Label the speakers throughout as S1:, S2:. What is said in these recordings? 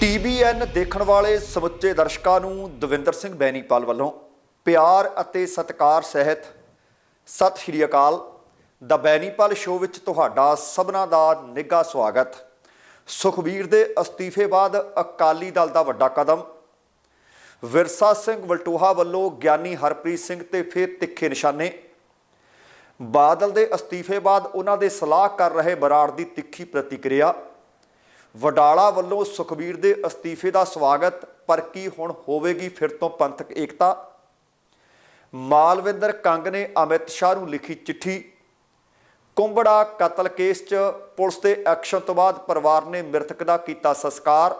S1: TBN ਦੇਖਣ ਵਾਲੇ ਸਮੁੱਚੇ ਦਰਸ਼ਕਾਂ ਨੂੰ ਦਵਿੰਦਰ ਸਿੰਘ ਬੈਣੀਪਾਲ ਵੱਲੋਂ ਪਿਆਰ ਅਤੇ ਸਤਿਕਾਰ ਸਹਿਤ ਸਤਿ ਸ਼੍ਰੀ ਅਕਾਲ। ਦਾ ਬੈਣੀਪਾਲ ਸ਼ੋਅ ਵਿੱਚ ਤੁਹਾਡਾ ਸਭਨਾਂ ਦਾ ਨਿੱਘਾ ਸਵਾਗਤ। ਸੁਖਬੀਰ ਦੇ ਅਸਤੀਫੇ ਬਾਅਦ ਅਕਾਲੀ ਦਲ ਦਾ ਵੱਡਾ ਕਦਮ। ਵਿਰਸਾ ਸਿੰਘ ਵਲਟੋਹਾ ਵੱਲੋਂ ਗਿਆਨੀ ਹਰਪ੍ਰੀਤ ਸਿੰਘ ਤੇ ਫਿਰ ਤਿੱਖੇ ਨਿਸ਼ਾਨੇ। ਬਾਦਲ ਦੇ ਅਸਤੀਫੇ ਬਾਅਦ ਉਹਨਾਂ ਦੇ ਸਲਾਹ ਕਰ ਰਹੇ ਬਰਾੜ ਦੀ ਤਿੱਖੀ ਪ੍ਰਤੀਕਿਰਿਆ। ਵਡਾਲਾ ਵੱਲੋਂ ਸੁਖਬੀਰ ਦੇ ਅਸਤੀਫੇ ਦਾ ਸਵਾਗਤ, ਪਰ ਕੀ ਹੁਣ ਹੋਵੇਗੀ ਫਿਰ ਤੋਂ ਪੰਥਕ ਏਕਤਾ? ਮਾਲਵਿੰਦਰ ਕੰਗ ਨੇ ਅਮਿਤ ਸ਼ਾਹ ਨੂੰ ਲਿਖੀ ਚਿੱਠੀ। ਕੁੰਬੜਾ ਕਤਲ ਕੇਸ 'ਚ ਪੁਲਿਸ ਦੇ ਐਕਸ਼ਨ ਤੋਂ ਬਾਅਦ ਪਰਿਵਾਰ ਨੇ ਮ੍ਰਿਤਕ ਦਾ ਕੀਤਾ ਸੰਸਕਾਰ।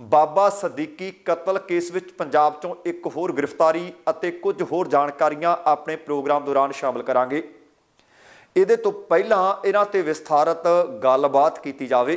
S1: ਬਾਬਾ ਸਦੀਕੀ ਕਤਲ ਕੇਸ ਵਿੱਚ ਪੰਜਾਬ 'ਚੋਂ ਇੱਕ ਹੋਰ ਗ੍ਰਿਫਤਾਰੀ ਅਤੇ ਕੁਝ ਹੋਰ ਜਾਣਕਾਰੀਆਂ ਆਪਣੇ ਪ੍ਰੋਗਰਾਮ ਦੌਰਾਨ ਸ਼ਾਮਲ ਕਰਾਂਗੇ। ਇਹਦੇ ਤੋਂ ਪਹਿਲਾਂ ਇਹਨਾਂ ਤੇ ਵਿਸਥਾਰਤ ਗੱਲਬਾਤ ਕੀਤੀ ਜਾਵੇ।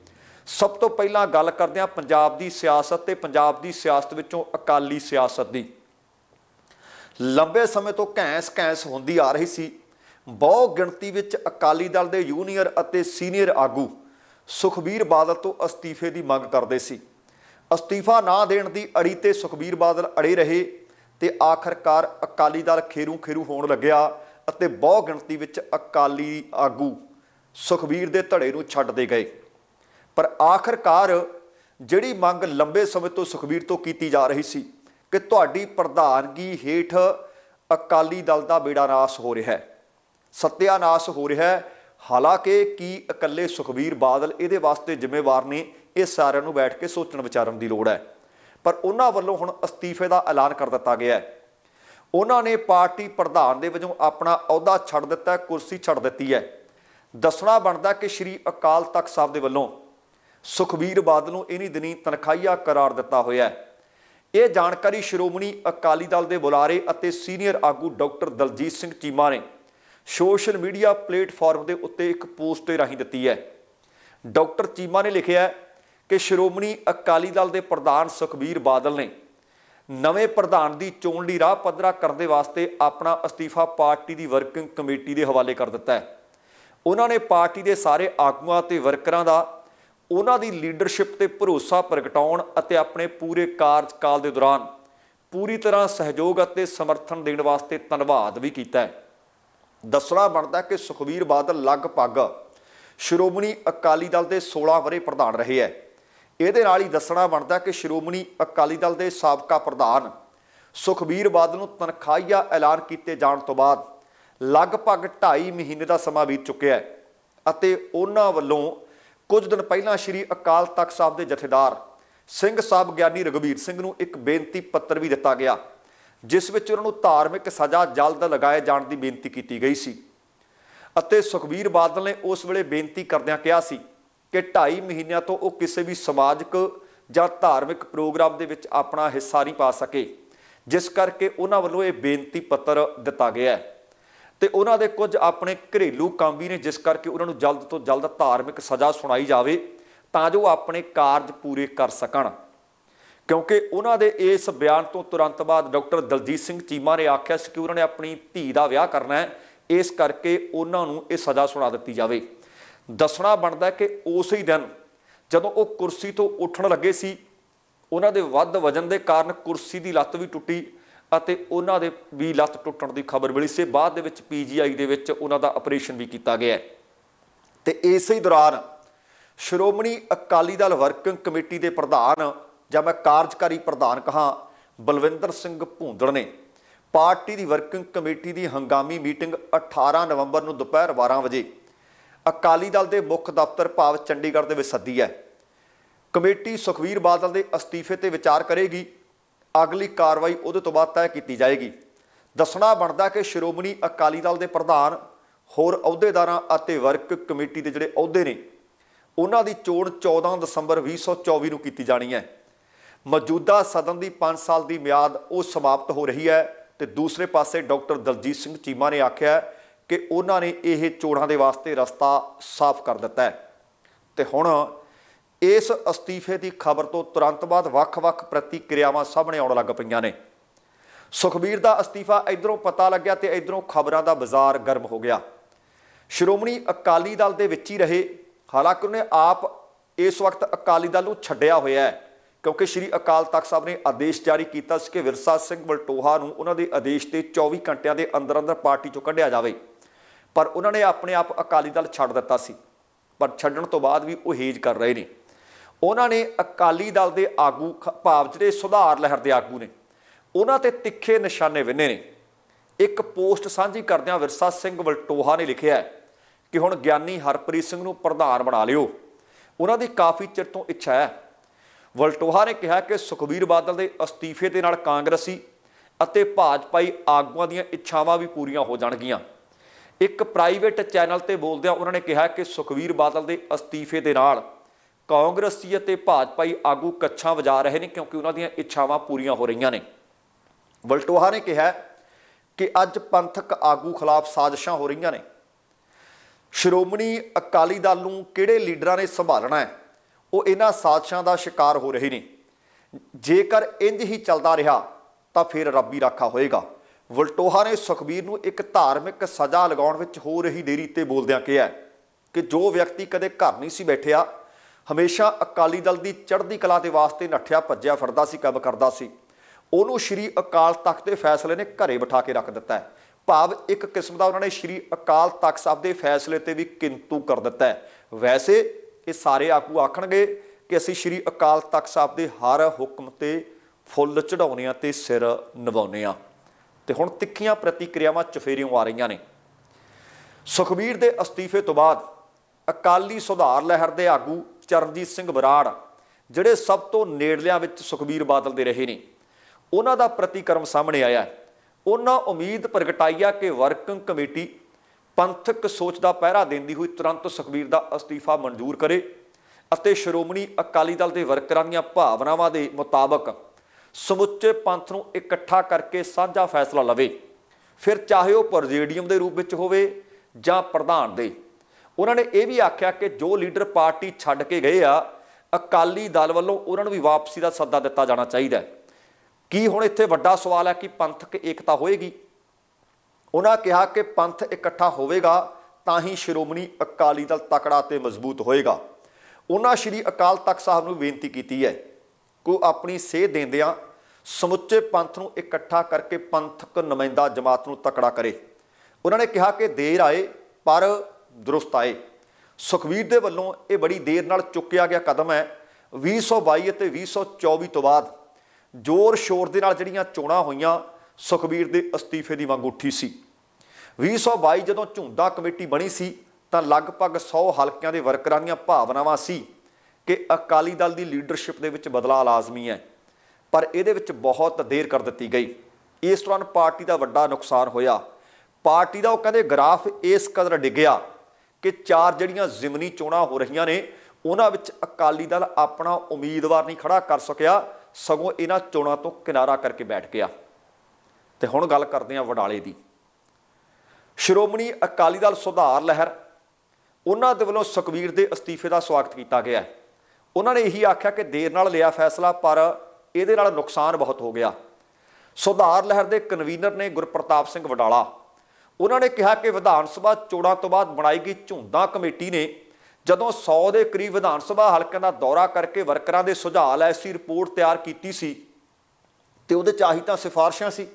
S1: ਸਭ ਤੋਂ ਪਹਿਲਾਂ ਗੱਲ ਕਰਦੇ ਹਾਂ ਪੰਜਾਬ ਦੀ ਸਿਆਸਤ ਤੇ ਪੰਜਾਬ ਦੀ ਸਿਆਸਤ ਵਿੱਚੋਂ ਅਕਾਲੀ ਸਿਆਸਤ ਦੀ। ਲੰਬੇ ਸਮੇਂ ਤੋਂ ਘੈਂਸ ਘੈਂਸ ਹੁੰਦੀ ਆ ਰਹੀ ਸੀ। ਬਹੁ ਗਿਣਤੀ ਵਿੱਚ ਅਕਾਲੀ ਦਲ ਦੇ ਜੂਨੀਅਰ ਅਤੇ ਸੀਨੀਅਰ ਆਗੂ ਸੁਖਬੀਰ ਬਾਦਲ ਤੋਂ ਅਸਤੀਫੇ ਦੀ ਮੰਗ ਕਰਦੇ ਸੀ। ਅਸਤੀਫਾ ਨਾ ਦੇਣ ਦੀ ਅੜੀ ਤੇ ਸੁਖਬੀਰ ਬਾਦਲ ਅੜੇ ਰਹੇ ਤੇ ਆਖਰਕਾਰ ਅਕਾਲੀ ਦਲ ਖੇਰੂ ਖੇਰੂ ਹੋਣ ਲੱਗਿਆ ਅਤੇ ਬਹੁ ਗਿਣਤੀ ਵਿੱਚ ਅਕਾਲੀ ਆਗੂ ਸੁਖਬੀਰ ਦੇ ਧੜੇ ਨੂੰ ਛੱਡਦੇ ਗਏ। ਪਰ ਆਖਰਕਾਰ ਜਿਹੜੀ ਮੰਗ ਲੰਬੇ ਸਮੇਂ ਤੋਂ ਸੁਖਬੀਰ ਤੋਂ ਕੀਤੀ ਜਾ ਰਹੀ ਸੀ ਕਿ ਤੁਹਾਡੀ ਪ੍ਰਧਾਨਗੀ ਹੇਠ ਅਕਾਲੀ ਦਲ ਦਾ ਬੇੜਾ ਨਾਸ ਹੋ ਰਿਹਾ ਹੈ ਸਤਿਆਨਾਸ਼ ਹੋ ਰਿਹਾ ਹੈ, ਹਾਲਾਂਕਿ ਕੀ ਇਕੱਲੇ ਸੁਖਬੀਰ ਬਾਦਲ ਇਹਦੇ ਵਾਸਤੇ ਜ਼ਿੰਮੇਵਾਰ ਨੇ, ਇਹ ਸਾਰਿਆਂ ਨੂੰ ਬੈਠ ਕੇ ਸੋਚਣ ਵਿਚਾਰਨ ਦੀ ਲੋੜ ਹੈ। ਪਰ ਉਹਨਾਂ ਵੱਲੋਂ ਹੁਣ ਅਸਤੀਫੇ ਦਾ ਐਲਾਨ ਕਰ ਦਿੱਤਾ ਗਿਆ ਹੈ। ਉਹਨਾਂ ਨੇ ਪਾਰਟੀ ਪ੍ਰਧਾਨ ਦੇ ਵਜੋਂ ਆਪਣਾ ਅਹੁਦਾ ਛੱਡ ਦਿੱਤਾ, ਕੁਰਸੀ ਛੱਡ ਦਿੱਤੀ ਹੈ। ਦੱਸਣਾ ਬਣਦਾ ਕਿ ਸ਼੍ਰੀ ਅਕਾਲ ਤਖਤ ਸਾਹਿਬ ਦੇ ਵੱਲੋਂ ਸੁਖਬੀਰ ਬਾਦਲ ਨੂੰ ਇਨੀ ਦਿਨੀ ਤਨਖਾਹੀਆ ਕਰਾਰ ਦਿੱਤਾ ਹੋਇਆ ਹੈ। ਇਹ ਜਾਣਕਾਰੀ ਸ਼੍ਰੋਮਣੀ ਅਕਾਲੀ ਦਲ ਦੇ ਬੁਲਾਰੇ ਅਤੇ ਸੀਨੀਅਰ ਆਗੂ ਡਾਕਟਰ ਦਲਜੀਤ ਸਿੰਘ ਚੀਮਾ ਨੇ ਸੋਸ਼ਲ ਮੀਡੀਆ ਪਲੇਟਫਾਰਮ ਦੇ ਉੱਤੇ ਇੱਕ ਪੋਸਟ ਦੇ ਰਾਹੀਂ ਦਿੱਤੀ ਹੈ। ਡਾਕਟਰ ਚੀਮਾ ਨੇ ਲਿਖਿਆ ਕਿ ਸ਼੍ਰੋਮਣੀ ਅਕਾਲੀ ਦਲ ਦੇ ਪ੍ਰਧਾਨ ਸੁਖਬੀਰ ਬਾਦਲ ਨੇ ਨਵੇਂ ਪ੍ਰਧਾਨ ਦੀ ਚੋਣ ਲਈ ਰਾਹ ਪੱਧਰਾ ਕਰਨ ਦੇ ਵਾਸਤੇ ਆਪਣਾ ਅਸਤੀਫਾ ਪਾਰਟੀ ਦੀ ਵਰਕਿੰਗ ਕਮੇਟੀ ਦੇ ਹਵਾਲੇ ਕਰ ਦਿੱਤਾ ਹੈ। ਉਹਨਾਂ ਨੇ ਪਾਰਟੀ ਦੇ ਸਾਰੇ ਆਗੂਆਂ ਤੇ ਵਰਕਰਾਂ ਦਾ ਉਹਨਾਂ ਦੀ ਲੀਡਰਸ਼ਿਪ ਤੇ ਭਰੋਸਾ ਪ੍ਰਗਟਾਉਣ ਅਤੇ ਆਪਣੇ ਪੂਰੇ ਕਾਰਜਕਾਲ ਦੇ ਦੌਰਾਨ ਪੂਰੀ ਤਰ੍ਹਾਂ ਸਹਿਯੋਗ ਅਤੇ ਸਮਰਥਨ ਦੇਣ ਵਾਸਤੇ ਧੰਨਵਾਦ ਵੀ ਕੀਤਾ ਹੈ। ਦੱਸਣਾ ਬਣਦਾ ਕਿ ਸੁਖਬੀਰ ਬਾਦਲ ਲਗਭਗ ਸ਼੍ਰੋਮਣੀ ਅਕਾਲੀ ਦਲ ਦੇ 16 ਵਰੇ ਪ੍ਰਧਾਨ ਰਹੇ ਹੈ। ਇਹਦੇ ਨਾਲ ਹੀ ਦੱਸਣਾ ਬਣਦਾ ਕਿ ਸ਼੍ਰੋਮਣੀ ਅਕਾਲੀ ਦਲ ਦੇ ਸਾਬਕਾ ਪ੍ਰਧਾਨ ਸੁਖਬੀਰ ਬਾਦਲ ਨੂੰ ਤਨਖਾਹੀਆ ਐਲਾਨ ਕੀਤੇ ਜਾਣ ਤੋਂ ਬਾਅਦ ਲਗਭਗ 2.5 ਮਹੀਨੇ ਦਾ ਸਮਾਂ ਬੀਤ ਚੁੱਕਿਆ ਹੈ ਅਤੇ ਉਹਨਾਂ ਵੱਲੋਂ ਕੁਝ ਦਿਨ ਪਹਿਲਾਂ ਸ਼੍ਰੀ ਅਕਾਲ ਤਖਤ ਸਾਹਿਬ ਦੇ ਜਥੇਦਾਰ ਸਿੰਘ ਸਾਹਿਬ ਗਿਆਨੀ ਰਗਵੀਰ ਸਿੰਘ ਨੂੰ ਇੱਕ ਬੇਨਤੀ ਪੱਤਰ ਵੀ ਦਿੱਤਾ ਗਿਆ, ਜਿਸ ਵਿੱਚ ਉਹਨਾਂ ਨੂੰ ਧਾਰਮਿਕ ਸਜ਼ਾ ਜਲਦ ਲਗਾਏ ਜਾਣ ਦੀ ਬੇਨਤੀ ਕੀਤੀ ਗਈ ਸੀ। ਅਤੇ ਸੁਖਬੀਰ ਬਾਦਲ ਨੇ ਉਸ ਵੇਲੇ ਬੇਨਤੀ ਕਰਦਿਆਂ ਕਿਹਾ ਸੀ ਕਿ 2.5 ਮਹੀਨਿਆਂ ਤੋਂ ਉਹ ਕਿਸੇ ਵੀ ਸਮਾਜਿਕ ਜਾਂ ਧਾਰਮਿਕ ਪ੍ਰੋਗਰਾਮ ਦੇ ਵਿੱਚ ਆਪਣਾ ਹਿੱਸਾ ਨਹੀਂ ਪਾ ਸਕੇ, ਜਿਸ ਕਰਕੇ ਉਹਨਾਂ ਵੱਲੋਂ ਇਹ ਬੇਨਤੀ ਪੱਤਰ ਦਿੱਤਾ ਗਿਆ ਹੈ। ਤੇ ਉਹਨਾਂ ਦੇ ਕੁਝ ਆਪਣੇ ਘਰੇਲੂ ਕੰਮ ਵੀ ਨੇ, ਜਿਸ ਕਰਕੇ ਉਹਨਾਂ ਨੂੰ ਜਲਦ ਤੋਂ ਜਲਦ ਧਾਰਮਿਕ ਸਜ਼ਾ ਸੁਣਾਈ ਜਾਵੇ ਤਾਂ ਜੋ ਆਪਣੇ ਕਾਰਜ ਪੂਰੇ ਕਰ ਸਕਣ। ਕਿਉਂਕਿ ਉਹਨਾਂ ਦੇ ਇਸ ਬਿਆਨ ਤੋਂ ਤੁਰੰਤ ਬਾਅਦ ਡਾਕਟਰ ਦਲਜੀਤ ਸਿੰਘ ਚੀਮਾ ਨੇ ਆਖਿਆ ਸੀ ਕਿ ਉਹਨਾਂ ਨੇ ਆਪਣੀ ਧੀ ਦਾ ਵਿਆਹ ਕਰਨਾ ਹੈ। ਇਸ ਕਰਕੇ ਉਹਨਾਂ ਨੂੰ ਇਹ ਸਜ਼ਾ ਸੁਣਾ ਦਿੱਤੀ ਜਾਵੇ। ਦੱਸਣਾ ਬਣਦਾ ਕਿ ਉਸੇ ਹੀ ਦਿਨ ਜਦੋਂ ਉਹ ਕੁਰਸੀ ਤੋਂ ਉੱਠਣ ਲੱਗੇ ਸੀ, ਉਹਨਾਂ ਦੇ ਵੱਧ ਵਜਨ ਦੇ ਕਾਰਨ ਕੁਰਸੀ ਦੀ ਲੱਤ ਵੀ ਟੁੱਟੀ। ਅਤੇ ਉਹਨਾਂ ਦੇ ਵੀ ਲੱਤ ਟੁੱਟਣ ਦੀ ਖਬਰ ਮਿਲੀ ਸੀ। ਬਾਅਦ ਦੇ ਵਿੱਚ ਪੀਜੀਆਈ ਦੇ ਵਿੱਚ ਉਹਨਾਂ ਦਾ ਆਪਰੇਸ਼ਨ ਵੀ ਕੀਤਾ ਗਿਆ ਹੈ। ਤੇ ਇਸੇ ਹੀ ਦੌਰਾਨ ਸ਼੍ਰੋਮਣੀ ਅਕਾਲੀ ਦਲ ਵਰਕਿੰਗ ਕਮੇਟੀ ਦੇ ਪ੍ਰਧਾਨ ਜਾਂ ਮੈਂ ਕਾਰਜਕਾਰੀ ਪ੍ਰਧਾਨ ਕਹਾ, ਬਲਵਿੰਦਰ ਸਿੰਘ ਭੂੰਦੜ ਨੇ ਪਾਰਟੀ ਦੀ ਵਰਕਿੰਗ ਕਮੇਟੀ ਦੀ ਹੰਗਾਮੀ ਮੀਟਿੰਗ 18 ਨਵੰਬਰ ਨੂੰ ਦੁਪਹਿਰ 12 ਵਜੇ ਅਕਾਲੀ ਦਲ ਦੇ ਮੁੱਖ ਦਫ਼ਤਰ ਭਾਵ ਚੰਡੀਗੜ੍ਹ ਦੇ ਵਿੱਚ ਸੱਦੀ ਹੈ। ਕਮੇਟੀ ਸੁਖਵੀਰ ਬਾਦਲ ਦੇ ਅਸਤੀਫੇ ਤੇ ਵਿਚਾਰ ਕਰੇਗੀ। ਅਗਲੀ ਕਾਰਵਾਈ ਉਹਦੇ ਤੋਂ ਬਾਅਦ ਤੈਅ ਕੀਤੀ ਜਾਏਗੀ। ਦੱਸਣਾ ਬਣਦਾ ਕਿ ਸ਼੍ਰੋਮਣੀ ਅਕਾਲੀ ਦਲ ਦੇ ਪ੍ਰਧਾਨ, ਹੋਰ ਅਹੁਦੇਦਾਰਾਂ ਅਤੇ ਵਰਕ ਕਮੇਟੀ ਦੇ ਜਿਹੜੇ ਅਹੁਦੇ ਨੇ, ਉਹਨਾਂ ਦੀ ਚੋਣ 14 ਦਸੰਬਰ 2024 ਨੂੰ ਕੀਤੀ ਜਾਣੀ ਹੈ। ਮੌਜੂਦਾ ਸਦਨ ਦੀ 5 ਸਾਲ ਦੀ ਮਿਆਦ ਉਹ ਸਮਾਪਤ ਹੋ ਰਹੀ ਹੈ ਤੇ ਦੂਸਰੇ ਪਾਸੇ ਡਾਕਟਰ ਦਲਜੀਤ ਸਿੰਘ ਚੀਮਾ ਨੇ ਆਖਿਆ ਕਿ ਉਹਨਾਂ ਨੇ ਇਹ ਚੋਣਾਂ ਦੇ ਵਾਸਤੇ ਰਸਤਾ ਸਾਫ਼ ਕਰ ਦਿੱਤਾ ਹੈ। ਤੇ ਹੁਣ ਇਸ ਅਸਤੀਫੇ ਦੀ ਖਬਰ ਤੋਂ ਤੁਰੰਤ ਬਾਅਦ ਵੱਖ-ਵੱਖ ਪ੍ਰਤੀਕਿਰਿਆਵਾਂ ਸਾਹਮਣੇ ਆਉਣ ਲੱਗ ਪਈਆਂ ਨੇ। ਸੁਖਬੀਰ ਦਾ ਅਸਤੀਫਾ ਇਧਰੋਂ ਪਤਾ ਲੱਗਿਆ ਤੇ ਇਧਰੋਂ ਖਬਰਾਂ ਦਾ ਬਾਜ਼ਾਰ ਗਰਮ ਹੋ ਗਿਆ। ਸ਼੍ਰੋਮਣੀ ਅਕਾਲੀ ਦਲ ਦੇ ਵਿੱਚ ਹੀ ਰਹੇ। ਹਾਲਾਂਕਿ ਉਹਨੇ ਆਪ ਇਸ ਵਕਤ ਅਕਾਲੀ ਦਲ ਨੂੰ ਛੱਡਿਆ ਹੋਇਆ ਹੈ, ਕਿਉਂਕਿ ਸ਼੍ਰੀ ਅਕਾਲ ਤਖਤ ਸਾਹਿਬ ਨੇ ਆਦੇਸ਼ ਜਾਰੀ ਕੀਤਾ ਸੀ ਕਿ ਵਿਰਸਾ ਸਿੰਘ ਵਲਟੋਹਾ ਨੂੰ ਉਹਨਾਂ ਦੇ ਆਦੇਸ਼ ਤੇ 24 ਘੰਟਿਆਂ ਦੇ ਅੰਦਰ ਅੰਦਰ ਪਾਰਟੀ ਚੋਂ ਕੱਢਿਆ ਜਾਵੇ। ਪਰ ਉਹਨਾਂ ਨੇ ਆਪਣੇ ਆਪ ਅਕਾਲੀ ਦਲ ਛੱਡ ਦਿੱਤਾ ਸੀ। ਪਰ ਛੱਡਣ ਤੋਂ ਬਾਅਦ ਵੀ ਉਹ ਹੇਜ ਕਰ ਰਹੇ ਨੇ। ਉਹਨਾਂ ਨੇ ਅਕਾਲੀ ਦਲ ਦੇ ਆਗੂ ਖ- ਭਾਵ ਜਿਹੜੇ ਸੁਧਾਰ ਲਹਿਰ ਦੇ ਆਗੂ ਨੇ, ਉਹਨਾਂ ਤੇ ਤਿੱਖੇ ਨਿਸ਼ਾਨੇ ਵਿੰਨੇ ਨੇ। ਇੱਕ ਪੋਸਟ ਸਾਂਝੀ ਕਰਦਿਆਂ ਵਿਰਸਾ ਸਿੰਘ ਵਲਟੋਹਾ ਨੇ ਲਿਖਿਆ ਹੈ ਕਿ ਹੁਣ ਗਿਆਨੀ ਹਰਪ੍ਰੀਤ ਸਿੰਘ ਨੂੰ ਪ੍ਰਧਾਨ ਬਣਾ ਲਿਓ। ਉਹਨਾਂ ਦੀ ਕਾਫੀ ਚਿਰ ਤੋਂ ਇੱਛਾ ਹੈ। ਵਲਟੋਹਾ ਨੇ ਕਿਹਾ ਕਿ ਸੁਖਬੀਰ ਬਾਦਲ ਦੇ ਅਸਤੀਫੇ ਦੇ ਨਾਲ ਕਾਂਗਰਸੀ ਅਤੇ ਭਾਜਪਾਈ ਆਗੂਆਂ ਦੀਆਂ ਇੱਛਾਵਾਂ ਵੀ ਪੂਰੀਆਂ ਹੋ ਜਾਣਗੀਆਂ। ਇੱਕ ਪ੍ਰਾਈਵੇਟ ਚੈਨਲ ਤੇ ਬੋਲਦਿਆਂ ਉਹਨਾਂ ਨੇ ਕਿਹਾ ਕਿ ਸੁਖਬੀਰ ਬਾਦਲ ਦੇ ਅਸਤੀਫੇ ਦੇ ਨਾਲ ਕਾਂਗਰਸੀ ਅਤੇ ਭਾਜਪਾਈ ਆਗੂ ਕੱਛਾਂ ਵਜਾ ਰਹੇ ਨੇ ਕਿਉਂਕਿ ਉਹਨਾਂ ਦੀਆਂ ਇੱਛਾਵਾਂ ਪੂਰੀਆਂ ਹੋ ਰਹੀਆਂ ਨੇ। ਵਲਟੋਹਾ ਨੇ ਕਿਹਾ ਕਿ ਅੱਜ ਪੰਥਕ ਆਗੂ ਖਿਲਾਫ ਸਾਜ਼ਿਸ਼ਾਂ ਹੋ ਰਹੀਆਂ ਨੇ। ਸ਼੍ਰੋਮਣੀ ਅਕਾਲੀ ਦਲ ਨੂੰ ਕਿਹੜੇ ਲੀਡਰਾਂ ਨੇ ਸੰਭਾਲਣਾ ਹੈ, ਉਹ ਇਹਨਾਂ ਸਾਜ਼ਿਸ਼ਾਂ ਦਾ ਸ਼ਿਕਾਰ ਹੋ ਰਹੇ ਨੇ। ਜੇਕਰ ਇੰਜ ਹੀ ਚੱਲਦਾ ਰਿਹਾ, ਤਾਂ ਫਿਰ ਰੱਬੀ ਰਾਖਾ ਹੋਏਗਾ। ਵਲਟੋਹਾ ਨੇ ਸੁਖਬੀਰ ਨੂੰ ਇੱਕ ਧਾਰਮਿਕ ਸਜ਼ਾ ਲਗਾਉਣ ਵਿੱਚ ਹੋ ਰਹੀ ਦੇਰੀ ਤੇ ਬੋਲਦਿਆਂ ਕਿਹਾ ਕਿ ਜੋ ਵਿਅਕਤੀ ਕਦੇ ਘਰ ਨਹੀਂ ਸੀ ਬੈਠਿਆ ਹਮੇਸ਼ਾ ਅਕਾਲੀ ਦਲ ਦੀ ਚੜ੍ਹਦੀ ਕਲਾ ਦੇ ਵਾਸਤੇ ਨੱਠਿਆ, ਭੱਜਿਆ ਫਿਰਦਾ ਸੀ, ਕੰਮ ਕਰਦਾ ਸੀ। ਉਹਨੂੰ ਸ਼੍ਰੀ ਅਕਾਲ ਤਖਤ ਦੇ ਫੈਸਲੇ ਨੇ ਘਰੇ ਬਿਠਾ ਕੇ ਰੱਖ ਦਿੱਤਾ ਹੈ। ਭਾਵ ਇੱਕ ਕਿਸਮ ਦਾ ਉਹਨਾਂ ਨੇ ਸ਼੍ਰੀ ਅਕਾਲ ਤਖਤ ਸਾਹਿਬ ਦੇ ਫੈਸਲੇ ਤੇ ਵੀ ਕਿੰਤੂ ਕਰ ਦਿੱਤਾ ਹੈ। ਵੈਸੇ ਇਹ ਸਾਰੇ ਆਗੂ ਆਖਣਗੇ ਕਿ ਅਸੀਂ ਸ਼੍ਰੀ ਅਕਾਲ ਤਖਤ ਸਾਹਿਬ ਦੇ ਹਰ ਹੁਕਮ ਤੇ ਫੁੱਲ ਚੜਾਉਣੇ ਆ ਤੇ ਸਿਰ ਨਿਵਾਉਣੇ ਆ ਤੇ ਹੁਣ ਤਿੱਖੀਆਂ ਪ੍ਰਤੀਕਿਰਿਆਵਾਂ ਚਫੇਰੀਆਂ ਆ ਰਹੀਆਂ ਨੇ। ਸੁਖਬੀਰ ਦੇ ਅਸਤੀਫੇ ਤੋਂ ਬਾਅਦ ਅਕਾਲੀ ਸੁਧਾਰ ਲਹਿਰ ਦੇ ਆਗੂ ਚਰਨਜੀਤ ਸਿੰਘ ਬਰਾੜ, ਜਿਹੜੇ ਸਭ ਤੋਂ ਨੇੜਲਿਆਂ ਵਿੱਚ ਸੁਖਬੀਰ ਬਾਦਲ ਦੇ ਰਹੇ ਨੇ, ਉਹਨਾਂ ਦਾ ਪ੍ਰਤੀਕਰਮ ਸਾਹਮਣੇ ਆਇਆ ਉਹਨਾਂ ਉਮੀਦ ਪ੍ਰਗਟਾਈ ਆ ਕਿ ਵਰਕਿੰਗ ਕਮੇਟੀ ਪੰਥਕ ਸੋਚ ਦਾ ਪਹਿਰਾ ਦਿੰਦੀ ਹੋਈ ਤੁਰੰਤ ਸੁਖਬੀਰ ਦਾ ਅਸਤੀਫਾ ਮਨਜ਼ੂਰ ਕਰੇ ਅਤੇ ਸ਼੍ਰੋਮਣੀ ਅਕਾਲੀ ਦਲ ਦੇ ਵਰਕਰਾਂ ਦੀਆਂ ਭਾਵਨਾਵਾਂ ਦੇ ਮੁਤਾਬਕ ਸਮੁੱਚੇ ਪੰਥ ਨੂੰ ਇਕੱਠਾ ਕਰਕੇ ਸਾਂਝਾ ਫੈਸਲਾ ਲਵੇ। ਫਿਰ ਚਾਹੇ ਉਹ ਪ੍ਰੈਜ਼ੀਡੀਅਮ ਦੇ ਰੂਪ ਵਿੱਚ ਹੋਵੇ ਜਾਂ ਪ੍ਰਧਾਨ ਦੇ। ਉਹਨਾਂ ਨੇ ਇਹ ਵੀ ਆਖਿਆ ਕਿ ਜੋ ਲੀਡਰ ਪਾਰਟੀ ਛੱਡ ਕੇ ਗਏ ਆ, ਅਕਾਲੀ ਦਲ ਵੱਲੋਂ ਉਹਨਾਂ ਨੂੰ ਵੀ ਵਾਪਸੀ ਦਾ ਸੱਦਾ ਦਿੱਤਾ ਜਾਣਾ ਚਾਹੀਦਾ ਹੈ। ਕੀ ਹੁਣ ਇੱਥੇ ਵੱਡਾ ਸਵਾਲ ਹੈ ਕਿ ਪੰਥਕ ਏਕਤਾ ਹੋਏਗੀ? ਉਹਨਾਂ ਕਿਹਾ ਕਿ ਪੰਥ ਇਕੱਠਾ ਹੋਵੇਗਾ, ਤਾਂ ਹੀ ਸ਼੍ਰੋਮਣੀ ਅਕਾਲੀ ਦਲ ਤਕੜਾ ਤੇ ਮਜ਼ਬੂਤ ਹੋਏਗਾ। ਉਹਨਾਂ ਸ਼੍ਰੀ ਅਕਾਲ ਤਖਤ ਸਾਹਿਬ ਨੂੰ ਬੇਨਤੀ ਕੀਤੀ ਹੈ ਕਿ ਉਹ ਆਪਣੀ ਸੇਧ ਦਿੰਦਿਆਂ ਸਮੁੱਚੇ ਪੰਥ ਨੂੰ ਇਕੱਠਾ ਕਰਕੇ ਪੰਥਕ ਨੁਮਾਇੰਦਾ ਜਮਾਤ ਨੂੰ ਤਕੜਾ ਕਰੇ। ਉਹਨਾਂ ਨੇ ਕਿਹਾ ਕਿ ਦੇਰ ਆਏ, ਪਰ ਦਰੁਸਤ ਆਏ। ਸੁਖਬੀਰ ਦੇ ਵੱਲੋਂ ਇਹ ਬੜੀ ਦੇਰ ਨਾਲ ਚੁੱਕਿਆ ਗਿਆ ਕਦਮ ਹੈ। 2022 ਅਤੇ 2024 ਤੋਂ ਬਾਅਦ ਜ਼ੋਰ ਸ਼ੋਰ ਦੇ ਨਾਲ ਜਿਹੜੀਆਂ ਚੋਣਾਂ ਹੋਈਆਂ, ਸੁਖਬੀਰ ਦੇ ਅਸਤੀਫੇ ਦੀ ਮੰਗ ਉੱਠੀ ਸੀ। 2022 ਜਦੋਂ ਝੁੰਦਾ ਕਮੇਟੀ ਬਣੀ ਸੀ, ਤਾਂ ਲਗਭਗ 100 ਹਲਕਿਆਂ ਦੇ ਵਰਕਰਾਂ ਦੀਆਂ ਭਾਵਨਾਵਾਂ ਸੀ ਕਿ ਅਕਾਲੀ ਦਲ ਦੀ ਲੀਡਰਸ਼ਿਪ ਦੇ ਵਿੱਚ ਬਦਲਾਅ ਲਾਜ਼ਮੀ ਹੈ। ਪਰ ਇਹਦੇ ਵਿੱਚ ਬਹੁਤ ਦੇਰ ਕਰ ਦਿੱਤੀ ਗਈ। ਇਸ ਦੌਰਾਨ ਪਾਰਟੀ ਦਾ ਵੱਡਾ ਨੁਕਸਾਨ ਹੋਇਆ। ਪਾਰਟੀ ਦਾ ਉਹ ਕਹਿੰਦੇ ਗ੍ਰਾਫ ਇਸ ਕਦਰ ਡਿੱਗਿਆ। ਕਿ ਚਾਰ ਜਿਹੜੀਆਂ ਜ਼ਿਮਨੀ ਚੋਣਾਂ ਹੋ ਰਹੀਆਂ ਨੇ, ਉਹਨਾਂ ਵਿੱਚ ਅਕਾਲੀ ਦਲ ਆਪਣਾ ਉਮੀਦਵਾਰ ਨਹੀਂ ਖੜਾ ਕਰ ਸਕਿਆ, ਸਗੋਂ ਇਹਨਾਂ ਚੋਣਾਂ ਤੋਂ ਕਿਨਾਰਾ ਕਰਕੇ ਬੈਠ ਗਿਆ। ਤੇ ਹੁਣ ਗੱਲ ਕਰਦੇ ਹਾਂ ਵਡਾਲੇ ਦੀ। ਸ਼੍ਰੋਮਣੀ ਅਕਾਲੀ ਦਲ ਸੁਧਾਰ ਲਹਿਰ, ਉਹਨਾਂ ਦੇ ਵੱਲੋਂ ਸੁਖਬੀਰ ਦੇ ਅਸਤੀਫੇ ਦਾ ਸਵਾਗਤ ਕੀਤਾ ਗਿਆ ਉਹਨਾਂ ਨੇ ਇਹੀ ਆਖਿਆ ਕਿ ਦੇਰ ਨਾਲ ਲਿਆ ਫੈਸਲਾ, ਪਰ ਇਹਦੇ ਨਾਲ ਨੁਕਸਾਨ ਬਹੁਤ ਹੋ ਗਿਆ। ਸੁਧਾਰ ਲਹਿਰ ਦੇ ਕਨਵੀਨਰ ਨੇ ਗੁਰਪ੍ਰਤਾਪ ਸਿੰਘ ਵਡਾਲਾ। ਉਹਨਾਂ ਨੇ ਕਿਹਾ ਕਿ ਵਿਧਾਨ ਸਭਾ ਚੋਣਾਂ ਤੋਂ ਬਾਅਦ ਬਣਾਈ ਗਈ ਝੁੰਦਾ ਕਮੇਟੀ ਨੇ ਜਦੋਂ 100 ਦੇ ਕਰੀਬ ਵਿਧਾਨ ਸਭਾ ਹਲਕਿਆਂ ਦਾ ਦੌਰਾ ਕਰਕੇ ਵਰਕਰਾਂ ਦੇ ਸੁਝਾਅ ਲੈ ਸੀ, ਰਿਪੋਰਟ ਤਿਆਰ ਕੀਤੀ ਸੀ ਤੇ ਉਹਦੇ ਚ ਆਹੀ ਤਾਂ ਸਿਫਾਰਸ਼ਾਂ ਸੀ।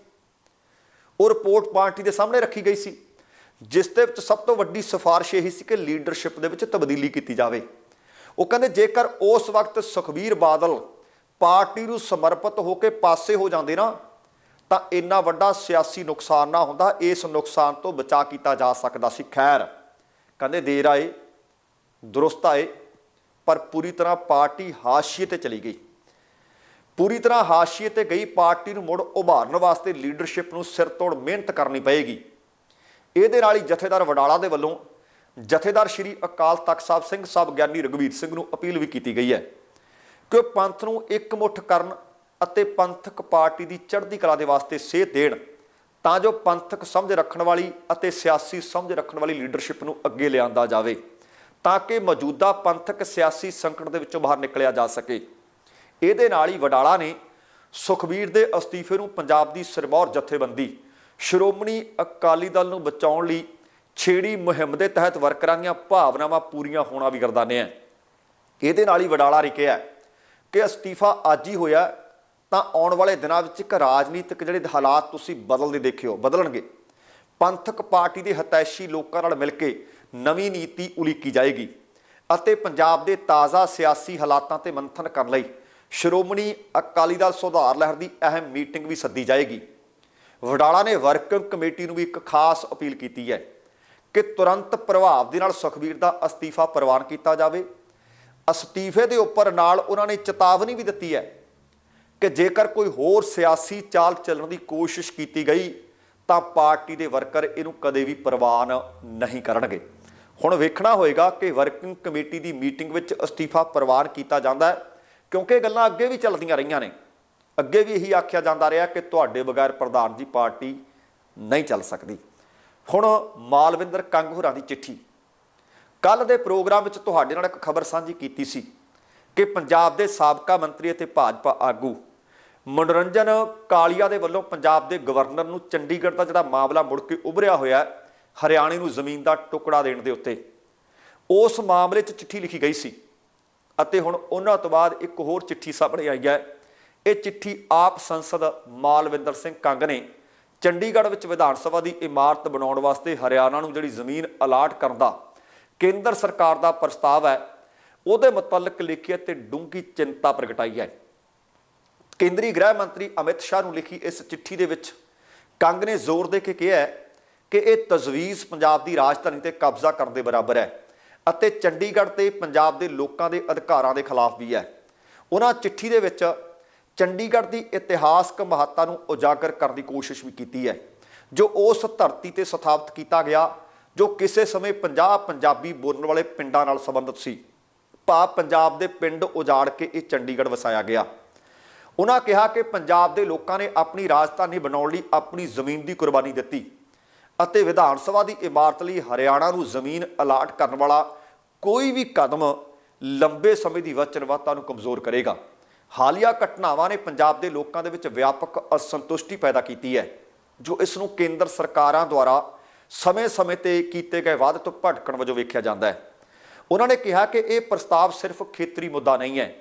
S1: ਉਹ ਰਿਪੋਰਟ ਪਾਰਟੀ ਦੇ ਸਾਹਮਣੇ ਰੱਖੀ ਗਈ ਸੀ, ਜਿਸ ਦੇ ਵਿੱਚ ਸਭ ਤੋਂ ਵੱਡੀ ਸਿਫਾਰਿਸ਼ ਇਹੀ ਸੀ ਕਿ ਲੀਡਰਸ਼ਿਪ ਦੇ ਵਿੱਚ ਤਬਦੀਲੀ ਕੀਤੀ ਜਾਵੇ। ਉਹ ਕਹਿੰਦੇ, ਜੇਕਰ ਉਸ ਵਕਤ ਸੁਖਬੀਰ ਬਾਦਲ ਪਾਰਟੀ ਨੂੰ ਸਮਰਪਿਤ ਹੋ ਕੇ ਪਾਸੇ ਹੋ ਜਾਂਦੇ ਨਾ ਤਾਂ ਇੰਨਾ ਵੱਡਾ ਸਿਆਸੀ ਨੁਕਸਾਨ ਨਾ ਹੁੰਦਾ, ਇਸ ਨੁਕਸਾਨ ਤੋਂ ਬਚਾ ਕੀਤਾ ਜਾ ਸਕਦਾ ਸੀ। ਖੈਰ, ਕਹਿੰਦੇ ਦੇਰ ਆਏ, ਦਰੁਸਤ ਆਏ, ਪਰ ਪੂਰੀ ਤਰ੍ਹਾਂ ਪਾਰਟੀ ਹਾਸ਼ੀਏ ਤੇ ਚਲੀ ਗਈ। ਪੂਰੀ ਤਰ੍ਹਾਂ ਹਾਸ਼ੀਏ ਤੇ ਗਈ, ਪਾਰਟੀ ਨੂੰ ਮੁੜ ਉਭਾਰਨ ਵਾਸਤੇ ਲੀਡਰਸ਼ਿਪ ਨੂੰ ਸਿਰ ਤੋੜ ਮਿਹਨਤ ਕਰਨੀ ਪਏਗੀ। ਇਹਦੇ ਨਾਲ ਹੀ ਜਥੇਦਾਰ ਵਡਾਲਾ ਦੇ ਵੱਲੋਂ ਜਥੇਦਾਰ ਸ਼੍ਰੀ ਅਕਾਲ ਤਖਤ ਸਾਹਿਬ ਸਿੰਘ ਸਾਹਿਬ ਗਿਆਨੀ ਰਗਵੀਰ ਸਿੰਘ ਨੂੰ ਅਪੀਲ ਵੀ ਕੀਤੀ ਗਈ ਹੈ ਕਿ ਉਹ ਪੰਥ ਨੂੰ ਇਕਮੁੱਠ ਕਰਨ ਅਤੇ ਪੰਥਕ ਪਾਰਟੀ ਦੀ ਚੜ੍ਹਦੀ ਕਲਾ ਦੇ ਵਾਸਤੇ ਸੇਧ ਦੇਣ, ਤਾਂ ਜੋ ਪੰਥਕ ਸਮਝ ਰੱਖਣ ਵਾਲੀ ਅਤੇ ਸਿਆਸੀ ਸਮਝ ਰੱਖਣ ਵਾਲੀ ਲੀਡਰਸ਼ਿਪ ਨੂੰ ਅੱਗੇ ਲਿਆਂਦਾ ਜਾਵੇ, ਤਾਂ ਕਿ ਮੌਜੂਦਾ ਪੰਥਕ ਸਿਆਸੀ ਸੰਕਟ ਦੇ ਵਿੱਚੋਂ ਬਾਹਰ ਨਿਕਲਿਆ ਜਾ ਸਕੇ। ਇਹਦੇ ਨਾਲ ਹੀ ਵਡਾਲਾ ਨੇ ਸੁਖਬੀਰ ਦੇ ਅਸਤੀਫੇ ਨੂੰ ਪੰਜਾਬ ਦੀ ਸਿਰਮੌਰ ਜਥੇਬੰਦੀ, ਸ਼੍ਰੋਮਣੀ ਅਕਾਲੀ ਦਲ ਨੂੰ ਬਚਾਉਣ ਲਈ ਛੇੜੀ ਮੁਹਿੰਮ ਦੇ ਤਹਿਤ ਵਰਕਰਾਂ ਦੀਆਂ ਭਾਵਨਾਵਾਂ ਪੂਰੀਆਂ ਹੋਣਾ ਵੀ ਗਰਦਾਨੇ ਇਹਦੇ ਨਾਲ ਹੀ ਵਡਾਲਾ ਨੇ ਕਿਹਾ ਕਿ ਅਸਤੀਫਾ ਅੱਜ ਹੀ ਹੋਇਆ ਤਾਂ ਆਉਣ ਵਾਲੇ ਦਿਨਾਂ ਵਿੱਚ ਇੱਕ ਰਾਜਨੀਤਿਕ ਜਿਹੜੇ ਹਾਲਾਤ ਤੁਸੀਂ ਬਦਲਦੇ ਦੇਖਿਓ, ਬਦਲਣਗੇ। ਪੰਥਕ ਪਾਰਟੀ ਦੇ ਹਤੈਸ਼ੀ ਲੋਕਾਂ ਨਾਲ ਮਿਲ ਕੇ ਨਵੀਂ ਨੀਤੀ ਉਲੀਕੀ ਜਾਏਗੀ ਅਤੇ ਪੰਜਾਬ ਦੇ ਤਾਜ਼ਾ ਸਿਆਸੀ ਹਾਲਾਤਾਂ ਤੇ ਮੰਥਨ ਕਰਨ ਲਈ ਸ਼੍ਰੋਮਣੀ ਅਕਾਲੀ ਦਲ ਸੁਧਾਰ ਲਹਿਰ ਦੀ ਅਹਿਮ ਮੀਟਿੰਗ ਵੀ ਸੱਦੀ ਜਾਏਗੀ। ਵਡਾਲਾ ਨੇ ਵਰਕਿੰਗ ਕਮੇਟੀ ਨੂੰ ਵੀ ਇੱਕ ਖਾਸ ਅਪੀਲ ਕੀਤੀ ਹੈ ਕਿ ਤੁਰੰਤ ਪ੍ਰਭਾਵ ਦੇ ਨਾਲ ਸੁਖਬੀਰ ਦਾ ਅਸਤੀਫਾ ਪ੍ਰਵਾਨ ਕੀਤਾ ਜਾਵੇ। ਅਸਤੀਫੇ ਦੇ ਉੱਪਰ ਨਾਲ ਉਹਨਾਂ ਨੇ ਚੇਤਾਵਨੀ ਵੀ ਦਿੱਤੀ ਹੈ ਕਿ ਜੇਕਰ ਕੋਈ ਹੋਰ ਸਿਆਸੀ ਚਾਲ ਚੱਲਣ ਦੀ ਕੋਸ਼ਿਸ਼ ਕੀਤੀ ਗਈ, ਤਾਂ ਪਾਰਟੀ ਦੇ ਵਰਕਰ ਇਹਨੂੰ ਕਦੇ ਵੀ ਪ੍ਰਵਾਨ ਨਹੀਂ ਕਰਨਗੇ। ਹੁਣ ਵੇਖਣਾ ਹੋਏਗਾ ਕਿ ਵਰਕਿੰਗ ਕਮੇਟੀ ਦੀ ਮੀਟਿੰਗ ਵਿੱਚ ਅਸਤੀਫਾ ਪ੍ਰਵਾਨ ਕੀਤਾ ਜਾਂਦਾ ਹੈ, ਕਿਉਂਕਿ ਇਹ ਗੱਲਾਂ ਅੱਗੇ ਵੀ ਚੱਲਦੀਆਂ ਰਹੀਆਂ ਨੇ। ਅੱਗੇ ਵੀ ਇਹੀ ਆਖਿਆ ਜਾਂਦਾ ਰਿਹਾ ਕਿ ਤੁਹਾਡੇ ਬਗੈਰ ਪ੍ਰਧਾਨ ਦੀ ਪਾਰਟੀ ਨਹੀਂ ਚੱਲ ਸਕਦੀ। ਹੁਣ ਮਾਲਵਿੰਦਰ ਕੰਗ ਹੋਰਾਂ ਦੀ ਚਿੱਠੀ। ਕੱਲ ਦੇ ਪ੍ਰੋਗਰਾਮ ਵਿੱਚ ਤੁਹਾਡੇ ਨਾਲ ਇੱਕ ਖਬਰ ਸਾਂਝੀ ਕੀਤੀ ਸੀ। ਕਿ ਪੰਜਾਬ ਦੇ ਸਾਬਕਾ ਮੰਤਰੀ ਅਤੇ ਭਾਜਪਾ ਆਗੂ ਮਨੋਰੰਜਨ ਕਾਲੀਆ ਦੇ ਵੱਲੋਂ ਪੰਜਾਬ ਦੇ ਗਵਰਨਰ ਨੂੰ ਚੰਡੀਗੜ੍ਹ ਦਾ ਜਿਹੜਾ ਮਾਮਲਾ ਮੁੜ ਕੇ ਉਭਰਿਆ ਹੋਇਆ ਹਰਿਆਣੇ ਨੂੰ ਜ਼ਮੀਨ ਦਾ ਟੁਕੜਾ ਦੇਣ ਦੇ ਉੱਤੇ। ਉਸ ਮਾਮਲੇ 'ਚ ਚਿੱਠੀ ਲਿਖੀ ਗਈ ਸੀ ਅਤੇ ਹੁਣ ਉਹਨਾਂ ਤੋਂ ਬਾਅਦ ਇੱਕ ਹੋਰ ਚਿੱਠੀ ਸਾਹਮਣੇ ਆਈ ਹੈ। ਇਹ ਚਿੱਠੀ ਆਪ ਸੰਸਦ ਮਾਲਵਿੰਦਰ ਸਿੰਘ ਕੰਗ ਨੇ ਚੰਡੀਗੜ੍ਹ ਵਿੱਚ ਵਿਧਾਨ ਸਭਾ ਦੀ ਇਮਾਰਤ ਬਣਾਉਣ ਵਾਸਤੇ ਹਰਿਆਣਾ ਨੂੰ ਜਿਹੜੀ ਜ਼ਮੀਨ ਅਲਾਟ ਕਰਨ ਦਾ ਕੇਂਦਰ ਸਰਕਾਰ ਦਾ ਪ੍ਰਸਤਾਵ ਹੈ ਉਹਦੇ ਮੁਤਲਕ ਲਿਖੀ ਹੈ ਤੇ ਡੂੰਘੀ ਚਿੰਤਾ ਪ੍ਰਗਟਾਈ ਹੈ। ਕੇਂਦਰੀ ਗ੍ਰਹਿ ਮੰਤਰੀ ਅਮਿਤ ਸ਼ਾਹ ਨੂੰ ਲਿਖੀ ਇਸ ਚਿੱਠੀ ਦੇ ਵਿੱਚ ਕੰਗ ਨੇ ਜ਼ੋਰ ਦੇ ਕੇ ਕਿਹਾ ਕਿ ਇਹ ਤਜਵੀਜ਼ ਪੰਜਾਬ ਦੀ ਰਾਜਧਾਨੀ ਤੇ ਕਬਜ਼ਾ ਕਰਨ ਦੇ ਬਰਾਬਰ ਹੈ ਅਤੇ ਚੰਡੀਗੜ੍ਹ ਤੇ ਪੰਜਾਬ ਦੇ ਲੋਕਾਂ ਦੇ ਅਧਿਕਾਰਾਂ ਦੇ ਖਿਲਾਫ ਵੀ ਹੈ। ਉਹਨਾਂ ਚਿੱਠੀ ਦੇ ਵਿੱਚ ਚੰਡੀਗੜ੍ਹ ਦੀ ਇਤਿਹਾਸਕ ਮਹੱਤਤਾ ਨੂੰ ਉਜਾਗਰ ਕਰਨ ਦੀ ਕੋਸ਼ਿਸ਼ ਵੀ ਕੀਤੀ ਹੈ, ਜੋ ਉਸ ਧਰਤੀ ਤੇ ਸਥਾਪਿਤ ਕੀਤਾ ਗਿਆ, ਜੋ ਕਿਸੇ ਸਮੇਂ 50 ਪੰਜਾਬੀ ਬੋਲਣ ਵਾਲੇ ਪਿੰਡਾਂ ਨਾਲ ਸੰਬੰਧਿਤ ਸੀ। ਭਾਵ ਪੰਜਾਬ ਦੇ ਪਿੰਡ ਉਜਾੜ ਕੇ ਇਹ ਚੰਡੀਗੜ੍ਹ ਵਸਾਇਆ ਗਿਆ। ਉਹਨਾਂ ਕਿਹਾ ਕਿ ਪੰਜਾਬ ਦੇ ਲੋਕਾਂ ਨੇ ਆਪਣੀ ਰਾਜਧਾਨੀ ਬਣਾਉਣ ਲਈ ਆਪਣੀ ਜ਼ਮੀਨ ਦੀ ਕੁਰਬਾਨੀ ਦਿੱਤੀ ਅਤੇ ਵਿਧਾਨ ਸਭਾ ਦੀ ਇਮਾਰਤ ਲਈ ਹਰਿਆਣਾ ਨੂੰ ਜ਼ਮੀਨ ਅਲਾਟ ਕਰਨ ਵਾਲਾ ਕੋਈ ਵੀ ਕਦਮ ਲੰਬੇ ਸਮੇਂ ਦੀ ਵਚਨਬੱਧਤਾ ਨੂੰ ਕਮਜ਼ੋਰ ਕਰੇਗਾ। ਹਾਲੀਆ ਘਟਨਾਵਾਂ ਨੇ ਪੰਜਾਬ ਦੇ ਲੋਕਾਂ ਦੇ ਵਿੱਚ ਵਿਆਪਕ ਅਸੰਤੁਸ਼ਟੀ ਪੈਦਾ ਕੀਤੀ ਹੈ, ਜੋ ਇਸ ਨੂੰ ਕੇਂਦਰ ਸਰਕਾਰਾਂ ਦੁਆਰਾ ਸਮੇਂ-ਸਮੇਂ ਤੇ ਕੀਤੇ ਗਏ ਵਾਅਦੇ ਤੋਂ ਭਟਕਣ ਵਜੋਂ ਵੇਖਿਆ ਜਾਂਦਾ ਹੈ। ਉਹਨਾਂ ਨੇ ਕਿਹਾ ਕਿ ਇਹ ਪ੍ਰਸਤਾਵ ਸਿਰਫ ਖੇਤਰੀ ਮੁੱਦਾ ਨਹੀਂ ਹੈ।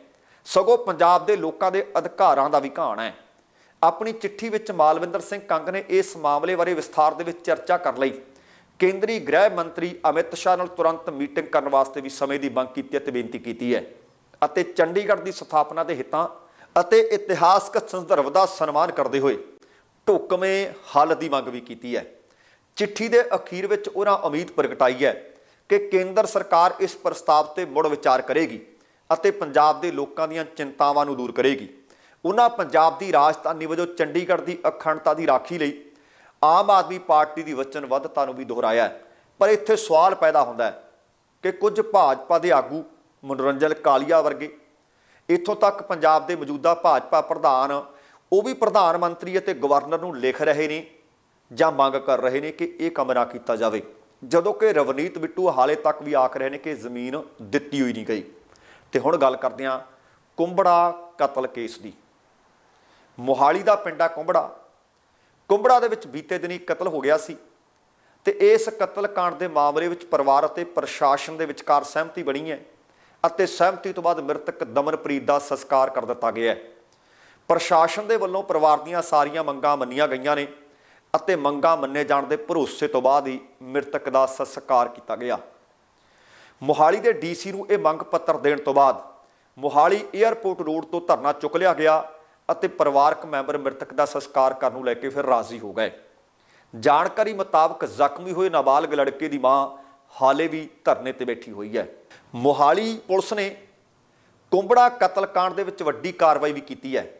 S1: ਸਗੋਂ ਪੰਜਾਬ ਦੇ ਲੋਕਾਂ ਦੇ ਅਧਿਕਾਰਾਂ ਦਾ ਵੀ ਘਾਣ ਹੈ। ਆਪਣੀ ਚਿੱਠੀ ਵਿੱਚ ਮਾਲਵਿੰਦਰ ਸਿੰਘ ਕੰਗ ਨੇ ਇਸ ਮਾਮਲੇ ਬਾਰੇ ਵਿਸਥਾਰ ਦੇ ਵਿੱਚ ਚਰਚਾ ਕਰਨ ਲਈ। ਕੇਂਦਰੀ ਗ੍ਰਹਿ ਮੰਤਰੀ ਅਮਿਤ ਸ਼ਾਹ ਨਾਲ ਤੁਰੰਤ ਮੀਟਿੰਗ ਕਰਨ ਵਾਸਤੇ ਵੀ ਸਮੇਂ ਦੀ ਮੰਗ ਕੀਤੀ ਅਤੇ ਬੇਨਤੀ ਕੀਤੀ ਹੈ। ਅਤੇ ਚੰਡੀਗੜ੍ਹ ਦੀ ਸਥਾਪਨਾ ਦੇ ਹਿੱਤਾਂ ਅਤੇ ਇਤਿਹਾਸਕ ਸੰਦਰਭ ਦਾ ਸਨਮਾਨ ਕਰਦੇ ਹੋਏ ਢੁਕਵੇਂ ਹੱਲ ਦੀ ਮੰਗ ਵੀ ਕੀਤੀ ਹੈ। ਚਿੱਠੀ ਦੇ ਅਖੀਰ ਵਿੱਚ ਉਹਨਾਂ ਉਮੀਦ ਪ੍ਰਗਟਾਈ ਹੈ ਕਿ ਕੇਂਦਰ ਸਰਕਾਰ ਇਸ ਪ੍ਰਸਤਾਵ ਤੇ ਮੁੜ ਵਿਚਾਰ ਕਰੇਗੀ ਅਤੇ ਪੰਜਾਬ ਦੇ ਲੋਕਾਂ ਦੀਆਂ ਚਿੰਤਾਵਾਂ ਨੂੰ ਦੂਰ ਕਰੇਗੀ। ਉਹਨਾਂ ਪੰਜਾਬ ਦੀ ਰਾਜਧਾਨੀ ਵਜੋਂ ਚੰਡੀਗੜ੍ਹ ਦੀ ਅਖੰਡਤਾ ਦੀ ਰਾਖੀ ਲਈ ਆਮ ਆਦਮੀ ਪਾਰਟੀ ਦੀ ਵਚਨਬੱਧਤਾ ਨੂੰ ਵੀ ਦੁਹਰਾਇਆ ਪਰ ਇੱਥੇ ਸਵਾਲ ਪੈਦਾ ਹੁੰਦਾ ਹੈ ਕਿ ਕੁਝ ਭਾਜਪਾ ਦੇ ਆਗੂ ਮਨੋਰੰਜਨ ਕਾਲੀਆ ਵਰਗੇ, ਇੱਥੋਂ ਤੱਕ ਪੰਜਾਬ ਦੇ ਮੌਜੂਦਾ ਭਾਜਪਾ ਪ੍ਰਧਾਨ, ਉਹ ਵੀ ਪ੍ਰਧਾਨ ਮੰਤਰੀ ਅਤੇ ਗਵਰਨਰ ਨੂੰ ਲਿਖ ਰਹੇ ਨੇ ਜਾਂ ਮੰਗ ਕਰ ਰਹੇ ਨੇ ਕਿ ਇਹ ਕੰਮ ਨਾ ਕੀਤਾ ਜਾਵੇ। ਜਦੋਂ ਕਿ ਰਵਨੀਤ ਬਿੱਟੂ ਹਾਲੇ ਤੱਕ ਵੀ ਆਖ ਰਹੇ ਨੇ ਕਿ ਜ਼ਮੀਨ ਦਿੱਤੀ ਹੋਈ ਨਹੀਂ ਗਈ। ਤੇ ਹੁਣ ਗੱਲ ਕਰਦੇ ਹਾਂ ਕੁੰਬੜਾ ਕਤਲ ਕੇਸ ਦੀ। ਮੋਹਾਲੀ ਦਾ ਪਿੰਡਾ ਕੁੰਬੜਾ। ਕੁੰਬੜਾ ਦੇ ਵਿੱਚ ਬੀਤੇ ਦਿਨੀ ਕਤਲ ਹੋ ਗਿਆ ਸੀ ਤੇ ਇਸ ਕਤਲ ਕਾਂਡ ਦੇ ਮਾਮਲੇ ਵਿੱਚ ਪਰਿਵਾਰ ਅਤੇ ਪ੍ਰਸ਼ਾਸਨ ਦੇ ਵਿਚਕਾਰ ਸਹਿਮਤੀ ਬਣੀ ਹੈ ਅਤੇ ਸਹਿਮਤੀ ਤੋਂ ਬਾਅਦ ਮ੍ਰਿਤਕ ਦਮਨਪ੍ਰੀਤ ਦਾ ਸੰਸਕਾਰ ਕਰ ਦਿੱਤਾ ਗਿਆ ਹੈ। ਪ੍ਰਸ਼ਾਸਨ ਦੇ ਵੱਲੋਂ ਪਰਿਵਾਰ ਦੀਆਂ ਸਾਰੀਆਂ ਮੰਗਾਂ ਮੰਨੀਆਂ ਗਈਆਂ ਨੇ। ਅਤੇ ਮੰਗਾ ਮੰਨੇ ਜਾਣ ਦੇ ਭਰੋਸੇ ਤੋਂ ਬਾਅਦ ਹੀ ਮ੍ਰਿਤਕ ਦਾ ਸੰਸਕਾਰ ਕੀਤਾ ਗਿਆ। ਮੋਹਾਲੀ ਦੇ ਡੀਸੀ ਨੂੰ ਇਹ ਮੰਗ ਪੱਤਰ ਦੇਣ ਤੋਂ ਬਾਅਦ ਮੋਹਾਲੀ 에ਅਰਪੋਰਟ ਰੋਡ ਤੋਂ ਧਰਨਾ ਚੁੱਕ ਲਿਆ ਗਿਆ ਅਤੇ ਪਰਿਵਾਰਕ ਮੈਂਬਰ ਮ੍ਰਿਤਕ ਦਾ ਸੰਸਕਾਰ ਕਰਨ ਨੂੰ ਲੈ ਕੇ ਫਿਰ ਰਾਜ਼ੀ ਹੋ ਗਏ। ਜਾਣਕਾਰੀ ਮੁਤਾਬਕ ਜ਼ਖਮੀ ਹੋਏ ਨਾਬਾਲਗ ਲੜਕੇ ਦੀ ਮਾਂ ਹਾਲੇ ਵੀ ਧਰਨੇ ਤੇ ਬੈਠੀ ਹੋਈ ਹੈ। ਮੋਹਾਲੀ ਪੁਲਿਸ ਨੇ ਕੁੰਬੜਾ ਕਤਲकांड ਦੇ ਵਿੱਚ ਵੱਡੀ ਕਾਰਵਾਈ ਵੀ ਕੀਤੀ ਹੈ।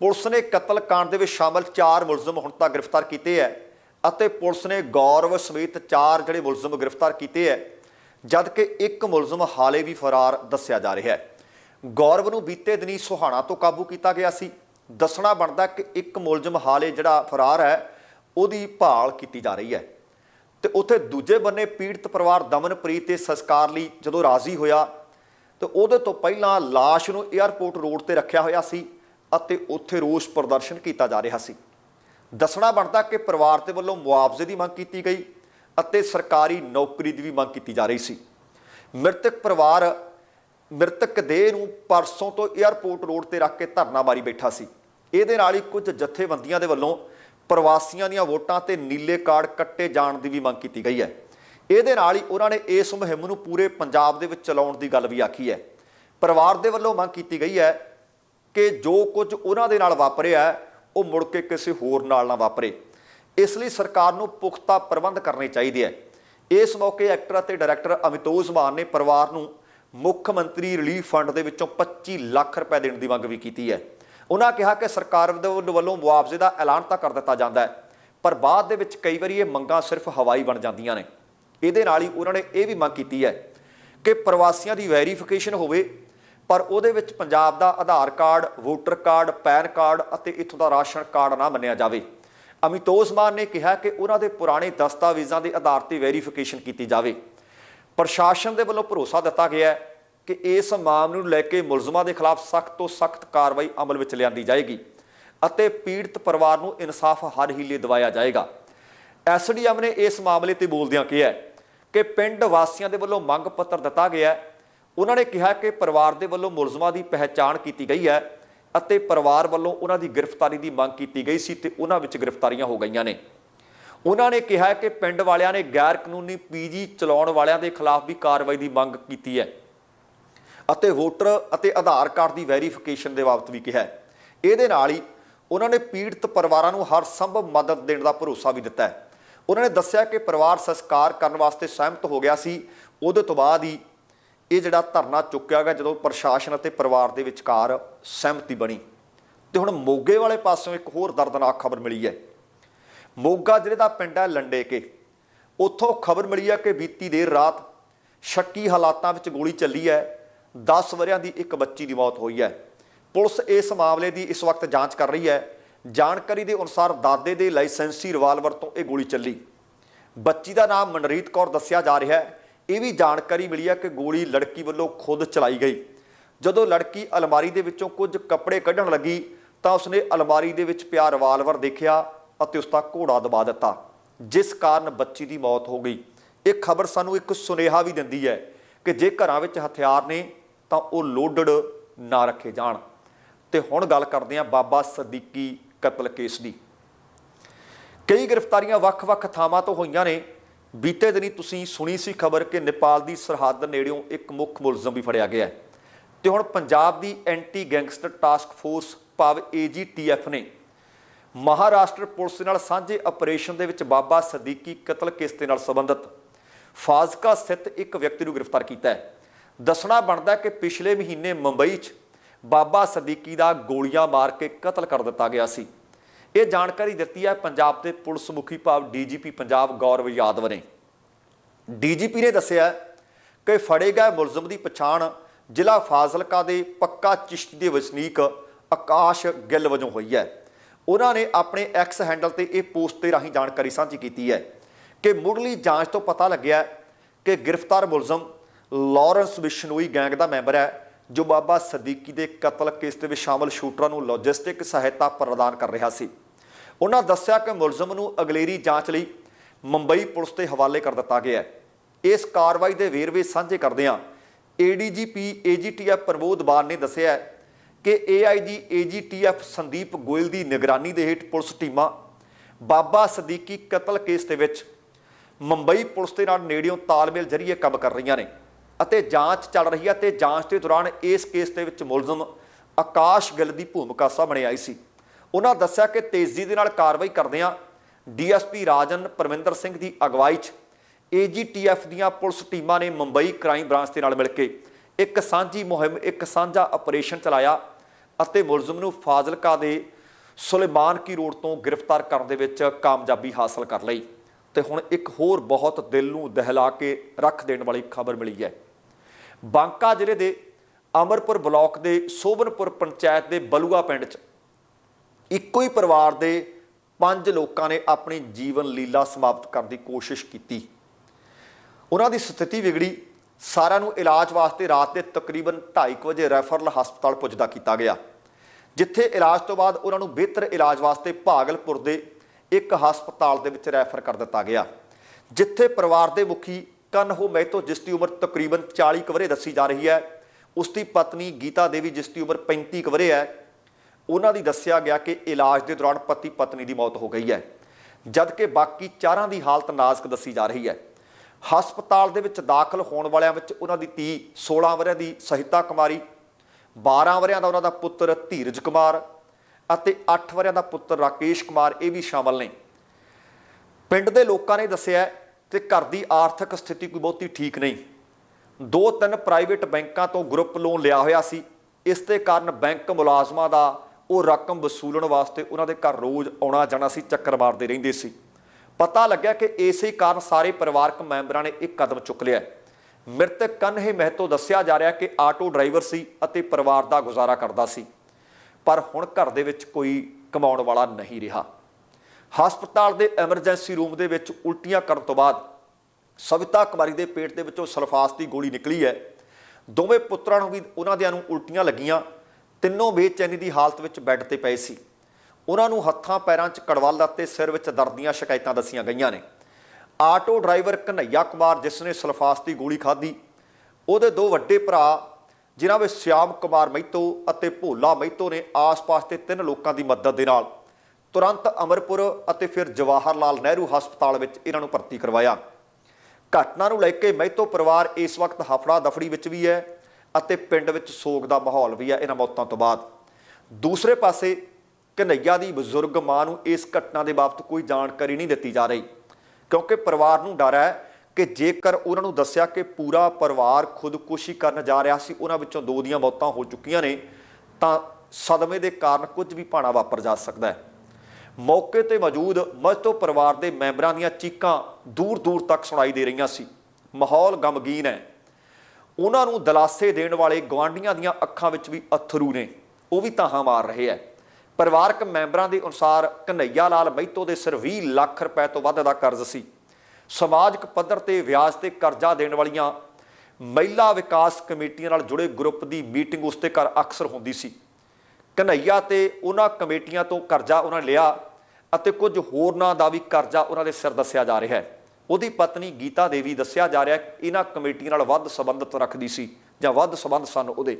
S1: ਪੁਲਿਸ ਨੇ ਕਤਲकांड ਦੇ ਵਿੱਚ ਸ਼ਾਮਲ 4 ਮੁਲਜ਼ਮ ਹੁਣ ਤੱਕ ਗ੍ਰਿਫਤਾਰ ਕੀਤੇ ਹੈ ਅਤੇ ਪੁਲਿਸ ਨੇ ਗੌਰਵ ਸਮੇਤ 4 ਜਿਹੜੇ ਮੁਲਜ਼ਮ ਗ੍ਰਿਫਤਾਰ ਕੀਤੇ ਹੈ ਜਦਕਿ ਇੱਕ ਮੁਲਜ਼ਮ ਹਾਲੇ ਵੀ ਫਰਾਰ ਦੱਸਿਆ ਜਾ ਰਿਹਾ ਹੈ ਗੌਰਵ ਨੂੰ ਬੀਤੇ ਦਿਨੀ ਸੁਹਾਣਾ ਤੋਂ ਕਾਬੂ ਕੀਤਾ ਗਿਆ ਸੀ। ਦੱਸਣਾ ਬਣਦਾ ਕਿ ਇੱਕ ਮੁਲਜ਼ਮ ਹਾਲੇ ਜਿਹੜਾ ਫਰਾਰ ਹੈ ਉਹਦੀ ਭਾਲ ਕੀਤੀ ਜਾ ਰਹੀ ਹੈ ਤੇ ਉੱਥੇ ਦੂਜੇ ਬੰਨੇ ਪੀੜਤ ਪਰਿਵਾਰ ਦਮਨਪ੍ਰੀਤ ਦੇ ਸੰਸਕਾਰ ਲਈ ਜਦੋਂ ਰਾਜ਼ੀ ਹੋਇਆ, ਤੇ ਉਹਦੇ ਤੋਂ ਪਹਿਲਾਂ ਲਾਸ਼ ਨੂੰ 에ਅਰਪੋਰਟ ਰੋਡ ਤੇ ਰੱਖਿਆ ਹੋਇਆ ਸੀ। ਅਤੇ ਉੱਥੇ ਰੋਸ ਪ੍ਰਦਰਸ਼ਨ ਕੀਤਾ ਜਾ ਰਿਹਾ ਸੀ। ਦੱਸਣਾ ਬਣਦਾ ਕਿ ਪਰਿਵਾਰ ਦੇ ਵੱਲੋਂ ਮੁਆਵਜ਼ੇ ਦੀ ਮੰਗ ਕੀਤੀ ਗਈ ਅਤੇ ਸਰਕਾਰੀ ਨੌਕਰੀ ਦੀ ਵੀ ਮੰਗ ਕੀਤੀ ਜਾ ਰਹੀ ਸੀ। ਮ੍ਰਿਤਕ ਪਰਿਵਾਰ ਮ੍ਰਿਤਕ ਦੇਹ ਨੂੰ ਪਰਸੋਂ ਤੋਂ 에ਅਰਪੋਰਟ ਰੋਡ ਤੇ ਰੱਖ ਕੇ ਧਰਨਾ ਮਾਰੀ ਬੈਠਾ ਸੀ। ਇਹਦੇ ਨਾਲ ਹੀ ਕੁਝ ਜਥੇਬੰਦੀਆਂ ਦੇ ਵੱਲੋਂ ਪ੍ਰਵਾਸੀਆਂ ਦੀਆਂ ਵੋਟਾਂ ਤੇ ਨੀਲੇ ਕਾਰਡ ਕੱਟੇ ਜਾਣ ਦੀ ਵੀ ਮੰਗ ਕੀਤੀ ਗਈ ਹੈ। ਇਹਦੇ ਨਾਲ ਹੀ ਉਹਨਾਂ ਨੇ ਇਸ ਮੁਹਿੰਮ ਨੂੰ ਪੂਰੇ ਪੰਜਾਬ ਦੇ ਵਿੱਚ ਚਲਾਉਣ ਦੀ ਗੱਲ ਵੀ ਆਖੀ ਹੈ। ਪਰਿਵਾਰ ਦੇ ਵੱਲੋਂ ਮੰਗ ਕੀਤੀ ਗਈ ਹੈ ਕਿ ਜੋ ਕੁਝ ਉਹਨਾਂ ਦੇ ਨਾਲ ਵਾਪਰਿਆ ਉਹ ਮੁੜ ਕੇ ਕਿਸੇ ਹੋਰ ਨਾਲ ਨਾ ਵਾਪਰੇ। ਇਸ ਲਈ ਸਰਕਾਰ ਨੂੰ ਪੁਖਤਾ ਪ੍ਰਬੰਧ ਕਰਨੇ ਚਾਹੀਦੇ ਹੈ। ਇਸ ਮੌਕੇ ਐਕਟਰ ਅਤੇ ਡਾਇਰੈਕਟਰ ਅਮਿਤੋਜ ਮਾਨ ਨੇ ਪਰਿਵਾਰ ਨੂੰ ਮੁੱਖ ਮੰਤਰੀ ਰਿਲੀਫ ਫੰਡ ਦੇ ਵਿੱਚੋਂ 25 ਲੱਖ ਰੁਪਏ ਦੇਣ ਦੀ ਮੰਗ ਵੀ ਕੀਤੀ ਹੈ। ਉਹਨਾਂ ਕਿਹਾ ਕਿ ਸਰਕਾਰ ਵੱਲੋਂ ਮੁਆਵਜ਼ੇ ਦਾ ਐਲਾਨ ਤਾਂ ਕਰ ਦਿੱਤਾ ਜਾਂਦਾ ਹੈ, ਪਰ ਬਾਅਦ ਦੇ ਵਿੱਚ ਕਈ ਵਾਰੀ ਇਹ ਮੰਗਾਂ ਸਿਰਫ ਹਵਾਈ ਬਣ ਜਾਂਦੀਆਂ ਨੇ। ਇਹਦੇ ਨਾਲ ਹੀ ਉਹਨਾਂ ਨੇ ਇਹ ਵੀ ਮੰਗ ਕੀਤੀ ਹੈ ਕਿ ਪ੍ਰਵਾਸੀਆਂ ਦੀ ਵੈਰੀਫਿਕੇਸ਼ਨ ਹੋਵੇ ਪਰ ਉਹਦੇ ਵਿੱਚ ਪੰਜਾਬ ਦਾ Aadhaar card, voter card, PAN card ਅਤੇ ਇੱਥੋਂ ਦਾ ਰਾਸ਼ਨ ਕਾਰਡ ਨਾ ਮੰਨਿਆ ਜਾਵੇ। ਅਮਿਤੋਜ ਮਾਨ ਨੇ ਕਿਹਾ ਕਿ ਉਹਨਾਂ ਦੇ ਪੁਰਾਣੇ ਦਸਤਾਵੇਜ਼ਾਂ ਦੇ ਆਧਾਰ ਤੇ ਵੈਰੀਫਿਕੇਸ਼ਨ ਕੀਤੀ ਜਾਵੇ। ਪ੍ਰਸ਼ਾਸਨ ਦੇ ਵੱਲੋਂ ਭਰੋਸਾ ਦਿੱਤਾ ਗਿਆ ਹੈ ਕਿ ਇਸ ਮਾਮਲੇ ਨੂੰ ਲੈ ਕੇ ਮੁਲਜ਼ਮਾਂ ਦੇ ਖਿਲਾਫ ਸਖਤ ਤੋਂ ਸਖਤ ਕਾਰਵਾਈ ਅਮਲ ਵਿੱਚ ਲਿਆਂਦੀ ਜਾਏਗੀ ਅਤੇ ਪੀੜਤ ਪਰਿਵਾਰ ਨੂੰ ਇਨਸਾਫ ਹਰ ਹੀਲੇ ਦਿਵਾਇਆ ਜਾਏਗਾ। ਐਸਡੀਐਮ ਨੇ ਇਸ ਮਾਮਲੇ ਤੇ ਬੋਲਦਿਆਂ ਕਿਹਾ ਕਿ ਪਿੰਡ ਵਾਸੀਆਂ ਦੇ ਵੱਲੋਂ ਮੰਗ ਪੱਤਰ ਦਿੱਤਾ ਗਿਆ ਹੈ ਉਹਨਾਂ ਨੇ ਕਿਹਾ ਕਿ ਪਰਿਵਾਰ ਦੇ ਵੱਲੋਂ ਮੁਲਜ਼ਮਾਂ ਦੀ ਪਹਿਚਾਣ ਕੀਤੀ ਗਈ ਹੈ ਅਤੇ ਪਰਿਵਾਰ ਵੱਲੋਂ ਉਹਨਾਂ ਦੀ ਗ੍ਰਿਫਤਾਰੀ ਦੀ ਮੰਗ ਕੀਤੀ ਗਈ ਸੀ ਤੇ ਉਹਨਾਂ ਵਿੱਚ ਗ੍ਰਿਫਤਾਰੀਆਂ ਹੋ ਗਈਆਂ ਨੇ। ਉਹਨਾਂ ਨੇ ਕਿਹਾ ਕਿ ਪਿੰਡ ਵਾਲਿਆਂ ਨੇ ਗੈਰ ਕਾਨੂੰਨੀ ਪੀਜੀ ਚਲਾਉਣ ਵਾਲਿਆਂ ਦੇ ਖਿਲਾਫ ਵੀ ਕਾਰਵਾਈ ਦੀ ਮੰਗ ਕੀਤੀ ਹੈ ਅਤੇ ਵੋਟਰ ਅਤੇ ਆਧਾਰ ਕਾਰਡ ਦੀ ਵੈਰੀਫਿਕੇਸ਼ਨ ਦੇ ਬਾਬਤ ਵੀ ਕਿਹਾ ਹੈ। ਇਹਦੇ ਨਾਲ ਹੀ ਉਹਨਾਂ ਨੇ ਪੀੜਤ ਪਰਿਵਾਰਾਂ ਨੂੰ ਹਰ ਸੰਭਵ ਮਦਦ ਦੇਣ ਦਾ ਭਰੋਸਾ ਵੀ ਦਿੱਤਾ ਹੈ। ਉਹਨਾਂ ਨੇ ਦੱਸਿਆ ਕਿ ਪਰਿਵਾਰ ਸੰਸਕਾਰ ਕਰਨ ਵਾਸਤੇ ਸਹਿਮਤ ਹੋ ਗਿਆ ਸੀ। ਉਹਦੇ ਤੋਂ ਬਾਅਦ ਹੀ ਇਹ ਜਿਹੜਾ ਧਰਨਾ ਚੁੱਕਿਆ ਗਿਆ ਜਦੋਂ ਪ੍ਰਸ਼ਾਸਨ ਅਤੇ ਪਰਿਵਾਰ ਦੇ ਵਿਚਕਾਰ ਸਹਿਮਤੀ ਬਣੀ। ਤੇ ਹੁਣ ਮੋਗੇ ਵਾਲੇ ਪਾਸੋਂ ਇੱਕ ਹੋਰ ਦਰਦਨਾਕ ਖਬਰ ਮਿਲੀ ਹੈ। ਮੋਗਾ ਜ਼ਿਲ੍ਹੇ ਦਾ ਪਿੰਡ ਹੈ ਲੰਡੇ ਕੇ ਉੱਥੋਂ ਖਬਰ ਮਿਲੀ ਹੈ ਕਿ ਬੀਤੀ ਦੇਰ ਰਾਤ ਸ਼ੱਕੀ ਹਾਲਾਤਾਂ ਵਿੱਚ ਗੋਲੀ ਚੱਲੀ ਹੈ। 10 ਵਰਿਆਂ ਦੀ ਇੱਕ ਬੱਚੀ ਦੀ ਮੌਤ ਹੋਈ ਹੈ। ਪੁਲਿਸ ਇਸ ਮਾਮਲੇ ਦੀ ਇਸ ਵਕਤ ਜਾਂਚ ਕਰ ਰਹੀ ਹੈ। ਜਾਣਕਾਰੀ ਦੇ ਅਨੁਸਾਰ ਦਾਦੇ ਦੇ ਲਾਇਸੈਂਸੀ ਰਿਵਾਲਵਰ ਤੋਂ ਇਹ ਗੋਲੀ ਚੱਲੀ। ਬੱਚੀ ਦਾ ਨਾਮ ਮਨਰੀਤ ਕੌਰ ਦੱਸਿਆ ਜਾ ਰਿਹਾ ਹੈ। ਇਹ ਵੀ ਜਾਣਕਾਰੀ ਮਿਲੀ ਹੈ ਕਿ ਗੋਲੀ ਲੜਕੀ ਵੱਲੋਂ ਖੁਦ ਚਲਾਈ ਗਈ। ਜਦੋਂ ਲੜਕੀ ਅਲਮਾਰੀ ਦੇ ਵਿੱਚੋਂ ਕੁਝ ਕੱਪੜੇ ਕੱਢਣ ਲੱਗੀ, ਤਾਂ ਉਸਨੇ ਅਲਮਾਰੀ ਦੇ ਵਿੱਚ ਪਿਆ ਰਿਵਾਲਵਰ ਦੇਖਿਆ ਅਤੇ ਉਸ ਦਾ ਘੋੜਾ ਦਬਾ ਦਿੱਤਾ, ਜਿਸ ਕਾਰਨ ਬੱਚੀ ਦੀ ਮੌਤ ਹੋ ਗਈ। ਇਹ ਖਬਰ ਸਾਨੂੰ ਇੱਕ ਸੁਨੇਹਾ ਵੀ ਦਿੰਦੀ ਹੈ ਕਿ ਜੇ ਘਰਾਂ ਵਿੱਚ ਹਥਿਆਰ ਨੇ, ਤਾਂ ਉਹ ਲੋਡਡ ਨਾ ਰੱਖੇ ਜਾਣ। ਤੇ ਹੁਣ ਗੱਲ ਕਰਦੇ ਹਾਂ ਬਾਬਾ ਸਦੀਕੀ ਕਤਲ ਕੇਸ ਦੀ। ਕਈ ਗ੍ਰਿਫਤਾਰੀਆਂ ਵੱਖ-ਵੱਖ ਥਾਵਾਂ ਤੋਂ ਹੋਈਆਂ ਨੇ ਬੀਤੇ ਦਿਨੀ ਤੁਸੀਂ ਸੁਣੀ ਸੀ ਖਬਰ ਕਿ ਨੇਪਾਲ ਦੀ ਸਰਹੱਦ ਨੇੜਿਓਂ ਇੱਕ ਮੁੱਖ ਮੁਲਜ਼ਮ ਵੀ ਫੜਿਆ ਗਿਆ ਹੈ। ਤੇ ਹੁਣ ਪੰਜਾਬ ਦੀ ਐਂਟੀ ਗੈਂਗਸਟਰ ਟਾਸਕ ਫੋਰਸ ਭਾਵ ਏਜੀਟੀਐਫ ਨੇ ਮਹਾਰਾਸ਼ਟਰ ਪੁਲਿਸ ਨਾਲ ਸਾਂਝੇ ਆਪਰੇਸ਼ਨ ਦੇ ਵਿੱਚ ਬਾਬਾ ਸਦੀਕੀ ਕਤਲ ਕੇਸ ਦੇ ਨਾਲ ਸੰਬੰਧਿਤ। ਫਾਜ਼ਕਾ ਸਥਿਤ ਇੱਕ ਵਿਅਕਤੀ ਨੂੰ ਗ੍ਰਿਫਤਾਰ ਕੀਤਾ ਹੈ। ਦੱਸਣਾ ਬਣਦਾ ਕਿ ਪਿਛਲੇ ਮਹੀਨੇ ਮੁੰਬਈ 'ਚ ਬਾਬਾ ਸਦੀਕੀ ਦਾ ਗੋਲੀਆਂ ਮਾਰ ਕੇ ਕਤਲ ਕਰ ਦਿੱਤਾ ਗਿਆ ਸੀ। ਇਹ ਜਾਣਕਾਰੀ ਦਿੱਤੀ ਹੈ ਪੰਜਾਬ ਦੇ ਪੁਲਿਸ ਮੁਖੀ ਭਾਵ ਡੀਜੀਪੀ ਪੰਜਾਬ ਗੌਰਵ ਯਾਦਵ ਨੇ। ਡੀਜੀਪੀ ਨੇ ਦੱਸਿਆ ਕਿ ਫੜੇ ਗਏ ਮੁਲਜ਼ਮ ਦੀ ਪਛਾਣ ਜ਼ਿਲ੍ਹਾ ਫਾਜ਼ਿਲਕਾ ਦੇ ਪੱਕਾ ਚਿਸ਼ਤੀ ਦੇ ਵਸਨੀਕ ਆਕਾਸ਼ ਗਿੱਲ ਵਜੋਂ ਹੋਈ ਹੈ। ਉਹਨਾਂ ਨੇ ਆਪਣੇ ਐਕਸ ਹੈਂਡਲ ਤੇ ਇਹ ਪੋਸਟ ਤੇ ਰਾਹੀਂ ਜਾਣਕਾਰੀ ਸਾਂਝੀ ਕੀਤੀ ਹੈ ਕਿ ਮੁੱਢਲੀ ਜਾਂਚ ਤੋਂ ਪਤਾ ਲੱਗਿਆ ਕਿ ਗ੍ਰਿਫਤਾਰ ਮੁਲਜ਼ਮ ਲਾਰੈਂਸ ਬਿਸ਼ਨੋਈ ਗੈਂਗ ਦਾ ਮੈਂਬਰ ਹੈ। ਜੋ ਬਾਬਾ ਸਦੀਕੀ ਦੇ ਕਤਲ ਕੇਸ ਦੇ ਵਿੱਚ ਸ਼ਾਮਲ ਸ਼ੂਟਰਾਂ ਨੂੰ ਲੌਜਿਸਟਿਕ ਸਹਾਇਤਾ ਪ੍ਰਦਾਨ ਕਰ ਰਿਹਾ ਸੀ। ਉਹਨਾਂ ਦੱਸਿਆ ਕਿ ਮੁਲਜ਼ਮ ਨੂੰ ਅਗਲੇਰੀ ਜਾਂਚ ਲਈ ਮੁੰਬਈ ਪੁਲਿਸ ਦੇ ਹਵਾਲੇ ਕਰ ਦਿੱਤਾ ਗਿਆ ਹੈ। ਇਸ ਕਾਰਵਾਈ ਦੇ ਵੇਰਵੇ ਸਾਂਝੇ ਕਰਦਿਆਂ ਏਡੀਜੀਪੀ ਏਜੀਟੀਐਫ ਪ੍ਰਮੋਦ ਬਾਨ ਨੇ ਦੱਸਿਆ ਹੈ ਕਿ ਏਆਈਜੀ ਏਜੀਟੀਐਫ ਸੰਦੀਪ ਗੋਇਲ ਦੀ ਨਿਗਰਾਨੀ ਦੇ ਹੇਠ ਪੁਲਿਸ ਟੀਮਾਂ ਬਾਬਾ ਸਦੀਕੀ ਕਤਲ ਕੇਸ ਦੇ ਵਿੱਚ ਮੁੰਬਈ ਪੁਲਿਸ ਦੇ ਨਾਲ ਨੇੜਿਓਂ ਤਾਲਮੇਲ ਜ਼ਰੀਏ ਕੰਮ ਕਰ ਰਹੀਆਂ ਨੇ। ਅਤੇ ਜਾਂਚ ਚੱਲ ਰਹੀ ਹੈ ਤੇ ਜਾਂਚ ਦੇ ਦੌਰਾਨ ਇਸ ਕੇਸ ਦੇ ਵਿੱਚ ਮੁਲਜ਼ਮ ਆਕਾਸ਼ ਗਿੱਲ ਦੀ ਭੂਮਿਕਾ ਸਾਹਮਣੇ ਆਈ ਸੀ। ਉਹਨਾਂ ਦੱਸਿਆ ਕਿ ਤੇਜ਼ੀ ਦੇ ਨਾਲ ਕਾਰਵਾਈ ਕਰਦਿਆਂ ਡੀਐਸਪੀ ਰਾਜਨ ਪਰਮਿੰਦਰ ਸਿੰਘ ਦੀ ਅਗਵਾਈ 'ਚ ਏਜੀਟੀਐਫ ਦੀਆਂ ਪੁਲਿਸ ਟੀਮਾਂ ਨੇ ਮੁੰਬਈ ਕ੍ਰਾਈਮ ਬ੍ਰਾਂਚ ਦੇ ਨਾਲ ਮਿਲ ਕੇ ਇੱਕ ਸਾਂਝੀ ਮੁਹਿੰਮ, ਇੱਕ ਸਾਂਝਾ ਆਪਰੇਸ਼ਨ ਚਲਾਇਆ ਅਤੇ ਮੁਲਜ਼ਮ ਨੂੰ ਫਾਜ਼ਿਲਕਾ ਦੇ ਸੁਲੇਮਾਨ ਕੀ ਰੋਡ ਤੋਂ ਗ੍ਰਿਫਤਾਰ ਕਰਨ ਦੇ ਵਿੱਚ ਕਾਮਯਾਬੀ ਹਾਸਲ ਕਰ ਲਈ। ਤੇ ਹੁਣ ਇੱਕ ਹੋਰ ਬਹੁਤ ਦਿਲ ਨੂੰ ਦਹਿਲਾ ਕੇ ਰੱਖ ਦੇਣ ਵਾਲੀ ਖਬਰ ਮਿਲੀ ਹੈ। ਬਾਂਕਾ ਜ਼ਿਲ੍ਹੇ ਦੇ ਅਮਰਪੁਰ ਬਲਾਕ ਦੇ ਸੋਭਨਪੁਰ ਪੰਚਾਇਤ ਦੇ ਬਲੂਆ ਪਿੰਡ 'ਚ ਇੱਕੋ ਹੀ ਪਰਿਵਾਰ ਦੇ ਪੰਜ ਲੋਕਾਂ ਨੇ ਆਪਣੀ ਜੀਵਨ ਲੀਲਾ ਸਮਾਪਤ ਕਰਨ ਦੀ ਕੋਸ਼ਿਸ਼ ਕੀਤੀ। ਉਹਨਾਂ ਦੀ ਸਥਿਤੀ ਵਿਗੜੀ। ਸਾਰਿਆਂ ਨੂੰ ਇਲਾਜ ਵਾਸਤੇ ਰਾਤ ਦੇ ਤਕਰੀਬਨ 2:30 ਵਜੇ ਰੈਫਰਲ ਹਸਪਤਾਲ ਪੁੱਜਦਾ ਕੀਤਾ ਗਿਆ, ਜਿੱਥੇ ਇਲਾਜ ਤੋਂ ਬਾਅਦ ਉਹਨਾਂ ਨੂੰ ਬਿਹਤਰ ਇਲਾਜ ਵਾਸਤੇ ਭਾਗਲਪੁਰ ਦੇ ਇੱਕ ਹਸਪਤਾਲ ਦੇ ਵਿੱਚ ਰੈਫਰ ਕਰ ਦਿੱਤਾ ਗਿਆ, ਜਿੱਥੇ ਪਰਿਵਾਰ ਦੇ ਮੁਖੀ ਕਨਹੋ ਮਹਿਤੋ ਜਿਸ ਦੀ ਉਮਰ ਤਕਰੀਬਨ 40 ਕੁ ਵਰੇ ਦੱਸੀ ਜਾ ਰਹੀ ਹੈ, ਉਸ ਦੀ ਪਤਨੀ ਗੀਤਾ ਦੇਵੀ ਜਿਸ ਦੀ ਉਮਰ 35 ਕੁ ਵਰੇ ਹੈ, ਉਹਨਾਂ ਦੀ ਦੱਸਿਆ ਗਿਆ ਕਿ ਇਲਾਜ ਦੇ ਦੌਰਾਨ ਪਤੀ ਪਤਨੀ ਦੀ ਮੌਤ ਹੋ ਗਈ ਹੈ, ਜਦਕਿ ਬਾਕੀ ਚਾਰਾਂ ਦੀ ਹਾਲਤ ਨਾਜ਼ੁਕ ਦੱਸੀ ਜਾ ਰਹੀ ਹੈ। ਹਸਪਤਾਲ ਦੇ ਵਿੱਚ ਦਾਖਲ ਹੋਣ ਵਾਲਿਆਂ ਵਿੱਚ ਉਹਨਾਂ ਦੀ ਧੀ 16 ਵਰਿਆਂ ਦੀ ਸਹਿਤਾ ਕੁਮਾਰੀ 12 ਵਰਿਆਂ ਦਾ ਉਹਨਾਂ ਦਾ ਪੁੱਤਰ ਧੀਰਜ ਕੁਮਾਰ ਅਤੇ 8 ਵਰਿਆਂ ਦਾ ਪੁੱਤਰ ਰਾਕੇਸ਼ ਕੁਮਾਰ ਇਹ ਵੀ ਸ਼ਾਮਲ ਨੇ। ਪਿੰਡ ਦੇ ਲੋਕਾਂ ਨੇ ਦੱਸਿਆ ਕਿ ਘਰ ਦੀ ਆਰਥਿਕ ਸਥਿਤੀ ਕੋਈ ਬਹੁਤੀ ਠੀਕ ਨਹੀਂ। ਦੋ ਤਿੰਨ ਪ੍ਰਾਈਵੇਟ ਬੈਂਕਾਂ ਤੋਂ ਗਰੁੱਪ ਲੋਨ ਲਿਆ ਹੋਇਆ ਸੀ। ਇਸ ਦੇ ਕਾਰਨ ਬੈਂਕ ਮੁਲਾਜ਼ਮਾਂ ਦਾ ਉਹ ਰਕਮ ਵਸੂਲਣ ਵਾਸਤੇ ਉਹਨਾਂ ਦੇ ਘਰ ਰੋਜ਼ ਆਉਣਾ ਜਾਣਾ ਸੀ, ਚੱਕਰ ਮਾਰਦੇ ਰਹਿੰਦੇ ਸੀ। ਪਤਾ ਲੱਗਿਆ ਕਿ ਇਸੇ ਕਾਰਨ ਸਾਰੇ ਪਰਿਵਾਰਕ ਮੈਂਬਰਾਂ ਨੇ ਇੱਕ ਕਦਮ ਚੁੱਕ ਲਿਆ। ਮ੍ਰਿਤਕ ਕਨਹੇ ਮਹਿਤੋ ਦੱਸਿਆ ਜਾ ਰਿਹਾ ਕਿ ਆਟੋ ਡਰਾਈਵਰ ਸੀ ਅਤੇ ਪਰਿਵਾਰ ਦਾ ਗੁਜ਼ਾਰਾ ਕਰਦਾ ਸੀ। ਪਰ ਹੁਣ ਘਰ ਦੇ ਵਿੱਚ ਕੋਈ ਕਮਾਉਣ ਵਾਲਾ ਨਹੀਂ ਰਿਹਾ। ਹਸਪਤਾਲ ਦੇ ਐਮਰਜੈਂਸੀ ਰੂਮ ਦੇ ਵਿੱਚ ਉਲਟੀਆਂ ਕਰਨ ਤੋਂ ਬਾਅਦ ਸਵਿਤਾ ਕੁਮਾਰੀ ਦੇ ਪੇਟ ਦੇ ਵਿੱਚੋਂ ਸਲਫਾਸ ਦੀ ਗੋਲੀ ਨਿਕਲੀ ਹੈ। ਦੋਵੇਂ ਪੁੱਤਰਾਂ ਨੂੰ ਵੀ ਉਹਨਾਂ ਦਿਆਂ ਨੂੰ ਉਲਟੀਆਂ ਲੱਗੀਆਂ। ਤਿੰਨੋਂ ਬੇਚੈਨੀ ਦੀ ਹਾਲਤ ਵਿੱਚ ਬੈੱਡ ਤੇ ਪਏ ਸੀ। ਉਹਨਾਂ ਨੂੰ ਹੱਥਾਂ ਪੈਰਾਂ 'ਚ ਕੜਵੱਲ ਅਤੇ ਸਿਰ ਵਿੱਚ ਦਰਦ ਦੀਆਂ ਸ਼ਿਕਾਇਤਾਂ ਦੱਸੀਆਂ ਗਈਆਂ ਨੇ। ਆਟੋ ਡਰਾਈਵਰ ਕਨਈਆ ਕੁਮਾਰ, ਜਿਸ ਨੇ ਸਲਫਾਸ ਦੀ ਗੋਲੀ ਖਾਧੀ, ਉਹਦੇ ਦੋ ਵੱਡੇ ਭਰਾ, ਜਿਨ੍ਹਾਂ ਵਿੱਚ ਸ਼ਿਆਮ ਕੁਮਾਰ ਮਹਿਤੋ ਅਤੇ ਭੋਲਾ ਮਹਿਤੋ ਨੇ ਆਸ-ਪਾਸ ਦੇ ਤਿੰਨ ਲੋਕਾਂ ਦੀ ਮਦਦ ਦੇ ਨਾਲ ਤੁਰੰਤ ਅਮਰਪੁਰ ਅਤੇ ਫਿਰ ਜਵਾਹਰ ਲਾਲ ਨਹਿਰੂ ਹਸਪਤਾਲ ਵਿੱਚ ਇਹਨਾਂ ਨੂੰ ਭਰਤੀ ਕਰਵਾਇਆ। ਘਟਨਾ ਨੂੰ ਲੈ ਕੇ ਮਹਿਤੋ ਪਰਿਵਾਰ ਇਸ ਵਕਤ ਹਫੜਾ ਦਫੜੀ ਵਿੱਚ ਵੀ ਹੈ ਅਤੇ ਪਿੰਡ ਵਿੱਚ ਸੋਗ ਦਾ ਮਾਹੌਲ ਵੀ ਹੈ ਇਹਨਾਂ ਮੌਤਾਂ ਤੋਂ ਬਾਅਦ। ਦੂਸਰੇ ਪਾਸੇ ਕਨਈਆ ਦੀ ਬਜ਼ੁਰਗ ਮਾਂ ਨੂੰ ਇਸ ਘਟਨਾ ਦੇ ਬਾਬਤ ਕੋਈ ਜਾਣਕਾਰੀ ਨਹੀਂ ਦਿੱਤੀ ਜਾ ਰਹੀ, ਕਿਉਂਕਿ ਪਰਿਵਾਰ ਨੂੰ ਡਰ ਹੈ ਕਿ ਜੇਕਰ ਉਹਨਾਂ ਨੂੰ ਦੱਸਿਆ ਕਿ ਪੂਰਾ ਪਰਿਵਾਰ ਖੁਦਕੁਸ਼ੀ ਕਰਨ ਜਾ ਰਿਹਾ ਸੀ, ਉਹਨਾਂ ਵਿੱਚੋਂ ਦੋ ਦੀਆਂ ਮੌਤਾਂ ਹੋ ਚੁੱਕੀਆਂ ਨੇ, ਤਾਂ ਸਦਮੇ ਦੇ ਕਾਰਨ ਕੁਝ ਵੀ ਭਾਣਾ ਵਾਪਰ ਜਾ ਸਕਦਾ ਹੈ। ਮੌਕੇ ਤੇ ਮੌਜੂਦ ਮਜ਼ਤੋ ਪਰਿਵਾਰ ਦੇ ਮੈਂਬਰਾਂ ਦੀਆਂ ਚੀਕਾਂ ਦੂਰ ਦੂਰ ਤੱਕ ਸੁਣਾਈ ਦੇ ਰਹੀਆਂ ਸੀ। ਮਾਹੌਲ ਗਮਗੀਨ ਹੈ। ਉਹਨਾਂ ਨੂੰ ਦਲਾਸੇ ਦੇਣ ਵਾਲੇ ਗਵਾਂਢੀਆਂ ਦੀਆਂ ਅੱਖਾਂ ਵਿੱਚ ਵੀ ਅਥਰੂ ਨੇ। ਉਹ ਵੀ ਤਾਹਾਂ ਮਾਰ ਰਹੇ ਹੈ। ਪਰਿਵਾਰਕ ਮੈਂਬਰਾਂ ਦੇ ਅਨੁਸਾਰ ਕਨਈਆ ਲਾਲ ਮਹਿਤੋ ਦੇ ਸਿਰ 20 ਲੱਖ ਰੁਪਏ ਤੋਂ ਵੱਧ ਦਾ ਕਰਜ਼ ਸੀ। ਸਮਾਜਿਕ ਪੱਧਰ ਤੇ ਵਿਆਜ ਤੇ ਕਰਜ਼ਾ ਦੇਣ ਵਾਲੀਆਂ ਮਹਿਲਾ ਵਿਕਾਸ ਕਮੇਟੀਆਂ ਨਾਲ ਜੁੜੇ ਗਰੁੱਪ ਦੀ ਮੀਟਿੰਗ ਉਸ ਤੇ ਘਰ ਅਕਸਰ ਹੁੰਦੀ ਸੀ। ਕਨਈਆ ਤੇ ਉਹਨਾਂ ਕਮੇਟੀਆਂ ਤੋਂ ਕਰਜ਼ਾ ਉਹਨਾਂ ਲਿਆ। ਅਤੇ ਕੁਝ ਹੋਰਨਾਂ ਦਾ ਵੀ ਕਰਜ਼ਾ ਉਹਨਾਂ ਦੇ ਸਿਰ ਦੱਸਿਆ ਜਾ ਰਿਹਾ ਹੈ। ਉਹਦੀ ਪਤਨੀ ਗੀਤਾ ਦੇਵੀ ਦੱਸਿਆ ਜਾ ਰਿਹਾ ਇਹਨਾਂ ਕਮੇਟੀ ਨਾਲ ਵੱਧ ਸੰਬੰਧਤ ਰੱਖਦੀ ਸੀ ਜਾਂ ਵੱਧ ਸੰਬੰਧ ਸਨ ਉਹਦੇ।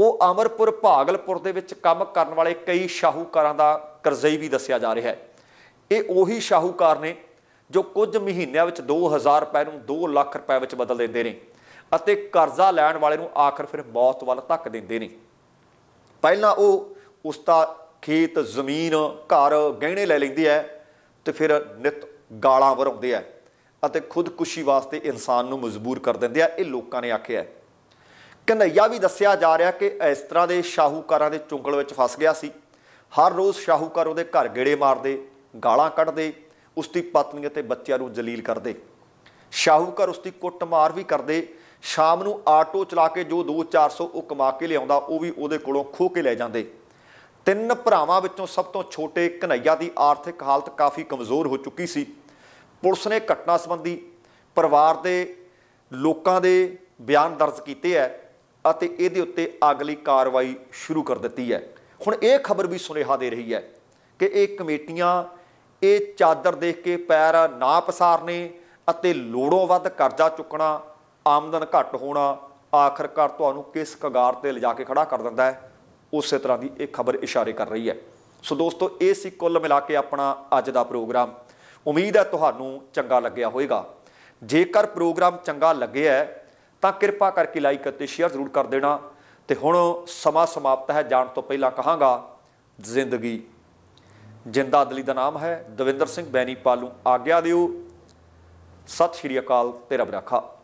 S1: ਉਹ ਅਮਰਪੁਰ ਭਾਗਲਪੁਰ ਦੇ ਵਿੱਚ ਕੰਮ ਕਰਨ ਵਾਲੇ ਕਈ ਸ਼ਾਹੂਕਾਰਾਂ ਦਾ ਕਰਜ਼ਈ ਵੀ ਦੱਸਿਆ ਜਾ ਰਿਹਾ ਹੈ। ਇਹ ਉਹੀ ਸ਼ਾਹੂਕਾਰ ਨੇ ਜੋ ਕੁਝ ਮਹੀਨਿਆਂ ਵਿੱਚ 2000 ਰੁਪਏ ਨੂੰ 2 ਲੱਖ ਰੁਪਏ ਵਿੱਚ ਬਦਲ ਦਿੰਦੇ ਨੇ ਅਤੇ ਕਰਜ਼ਾ ਲੈਣ ਵਾਲੇ ਨੂੰ ਆਖਰ ਫਿਰ ਮੌਤ ਵੱਲ ਧੱਕ ਦਿੰਦੇ ਨੇ। ਪਹਿਲਾਂ ਉਹ ਉਸ ਖੇਤ, ਜ਼ਮੀਨ, ਘਰ ਗਹਿਣੇ ਲੈ ਲੈਂਦੇ ਐ ਤੇ ਫਿਰ ਨਿਤ ਗਾਲਾਂ ਵਰਾਉਂਦੇ ਐ ਅਤੇ ਖੁਦਕੁਸ਼ੀ ਵਾਸਤੇ ਇਨਸਾਨ ਨੂੰ ਮਜਬੂਰ ਕਰ ਦਿੰਦੇ ਆ ਇਹ ਲੋਕਾਂ ਨੇ ਆਖਿਆ ਹੈ। ਕਨਈਆ ਵੀ ਦੱਸਿਆ ਜਾ ਰਿਹਾ ਕਿ ਇਸ ਤਰ੍ਹਾਂ ਦੇ ਸ਼ਾਹੂਕਾਰਾਂ ਦੇ ਚੁੰਗਲ ਵਿੱਚ ਫਸ ਗਿਆ ਸੀ। ਹਰ ਰੋਜ਼ ਸ਼ਾਹੂਕਾਰ ਉਹਦੇ ਘਰ ਗੇੜੇ ਮਾਰਦੇ, ਗਾਲਾਂ ਕੱਢਦੇ ਉਸ ਦੀ ਪਤਨੀ ਅਤੇ ਬੱਚਿਆਂ ਨੂੰ ਜਲੀਲ ਕਰਦੇ। ਸ਼ਾਹੂਕਾਰ ਉਸ ਦੀ ਕੁੱਟਮਾਰ ਵੀ ਕਰਦੇ। ਸ਼ਾਮ ਨੂੰ ਆਟੋ ਚਲਾ ਕੇ ਜੋ 2-400 ਉਹ ਕਮਾ ਕੇ ਲਿਆਉਂਦਾ, ਉਹ ਵੀ ਉਹਦੇ ਕੋਲੋਂ ਖੋਹ ਕੇ ਲੈ ਜਾਂਦੇ। ਤਿੰਨ ਭਰਾਵਾਂ ਵਿੱਚੋਂ ਸਭ ਤੋਂ ਛੋਟੇ ਕਨਈਆ ਦੀ ਆਰਥਿਕ ਹਾਲਤ ਕਾਫੀ ਕਮਜ਼ੋਰ ਹੋ ਚੁੱਕੀ ਸੀ। ਪੁਲਿਸ ਨੇ ਘਟਨਾ ਸੰਬੰਧੀ ਪਰਿਵਾਰ ਦੇ ਲੋਕਾਂ ਦੇ ਬਿਆਨ ਦਰਜ ਕੀਤੇ ਹੈ ਅਤੇ ਇਹਦੇ ਉੱਤੇ ਅਗਲੀ ਕਾਰਵਾਈ ਸ਼ੁਰੂ ਕਰ ਦਿੱਤੀ ਹੈ ਹੁਣ ਇਹ ਖਬਰ ਵੀ ਸੁਨੇਹਾ ਦੇ ਰਹੀ ਹੈ ਕਿ ਇਹ ਕਮੇਟੀਆਂ ਇਹ ਚਾਦਰ ਦੇਖ ਕੇ ਪੈਰ ਨਾ ਪਸਾਰਨੇ ਅਤੇ ਲੋੜੋਂ ਵੱਧ ਕਰਜ਼ਾ ਚੁੱਕਣਾ, ਆਮਦਨ ਘੱਟ ਹੋਣਾ ਆਖਰਕਾਰ ਤੁਹਾਨੂੰ ਕਿਸ ਕਗਾਰ ਤੇ ਲਿਜਾ ਕੇ ਖੜਾ ਕਰ ਦਿੰਦਾ ਹੈ ਉਸੇ ਤਰ੍ਹਾਂ ਦੀ ਇਹ ਖਬਰ ਇਸ਼ਾਰੇ ਕਰ ਰਹੀ ਹੈ। ਸੋ ਦੋਸਤੋ, ਇਹ ਸੀ ਕੁੱਲ ਮਿਲਾ ਕੇ ਆਪਣਾ ਅੱਜ ਦਾ ਪ੍ਰੋਗਰਾਮ। ਉਮੀਦ ਹੈ ਤੁਹਾਨੂੰ ਚੰਗਾ ਲੱਗਿਆ ਹੋਵੇਗਾ। ਜੇਕਰ ਪ੍ਰੋਗਰਾਮ ਚੰਗਾ ਲੱਗਿਆ ਤਾਂ ਕਿਰਪਾ ਕਰਕੇ ਲਾਈਕ ਅਤੇ ਸ਼ੇਅਰ ਜ਼ਰੂਰ ਕਰ ਦੇਣਾ। ਤੇ ਹੁਣ ਸਮਾਂ ਸਮਾਪਤ ਹੈ। ਜਾਣ ਤੋਂ ਪਹਿਲਾਂ ਕਹਾਂਗਾ, ਜ਼ਿੰਦਗੀ। ਜਿੰਦਾ ਦਲੀ ਦਾ ਨਾਮ ਹੈ ਦਵਿੰਦਰ ਸਿੰਘ ਬੈਣੀ ਪਾਲੂ ਆਗਿਆ ਦਿਓ। ਸਤਿ ਸ਼੍ਰੀ ਅਕਾਲ ਤੇ ਰੱਬ ਰਾਖਾ।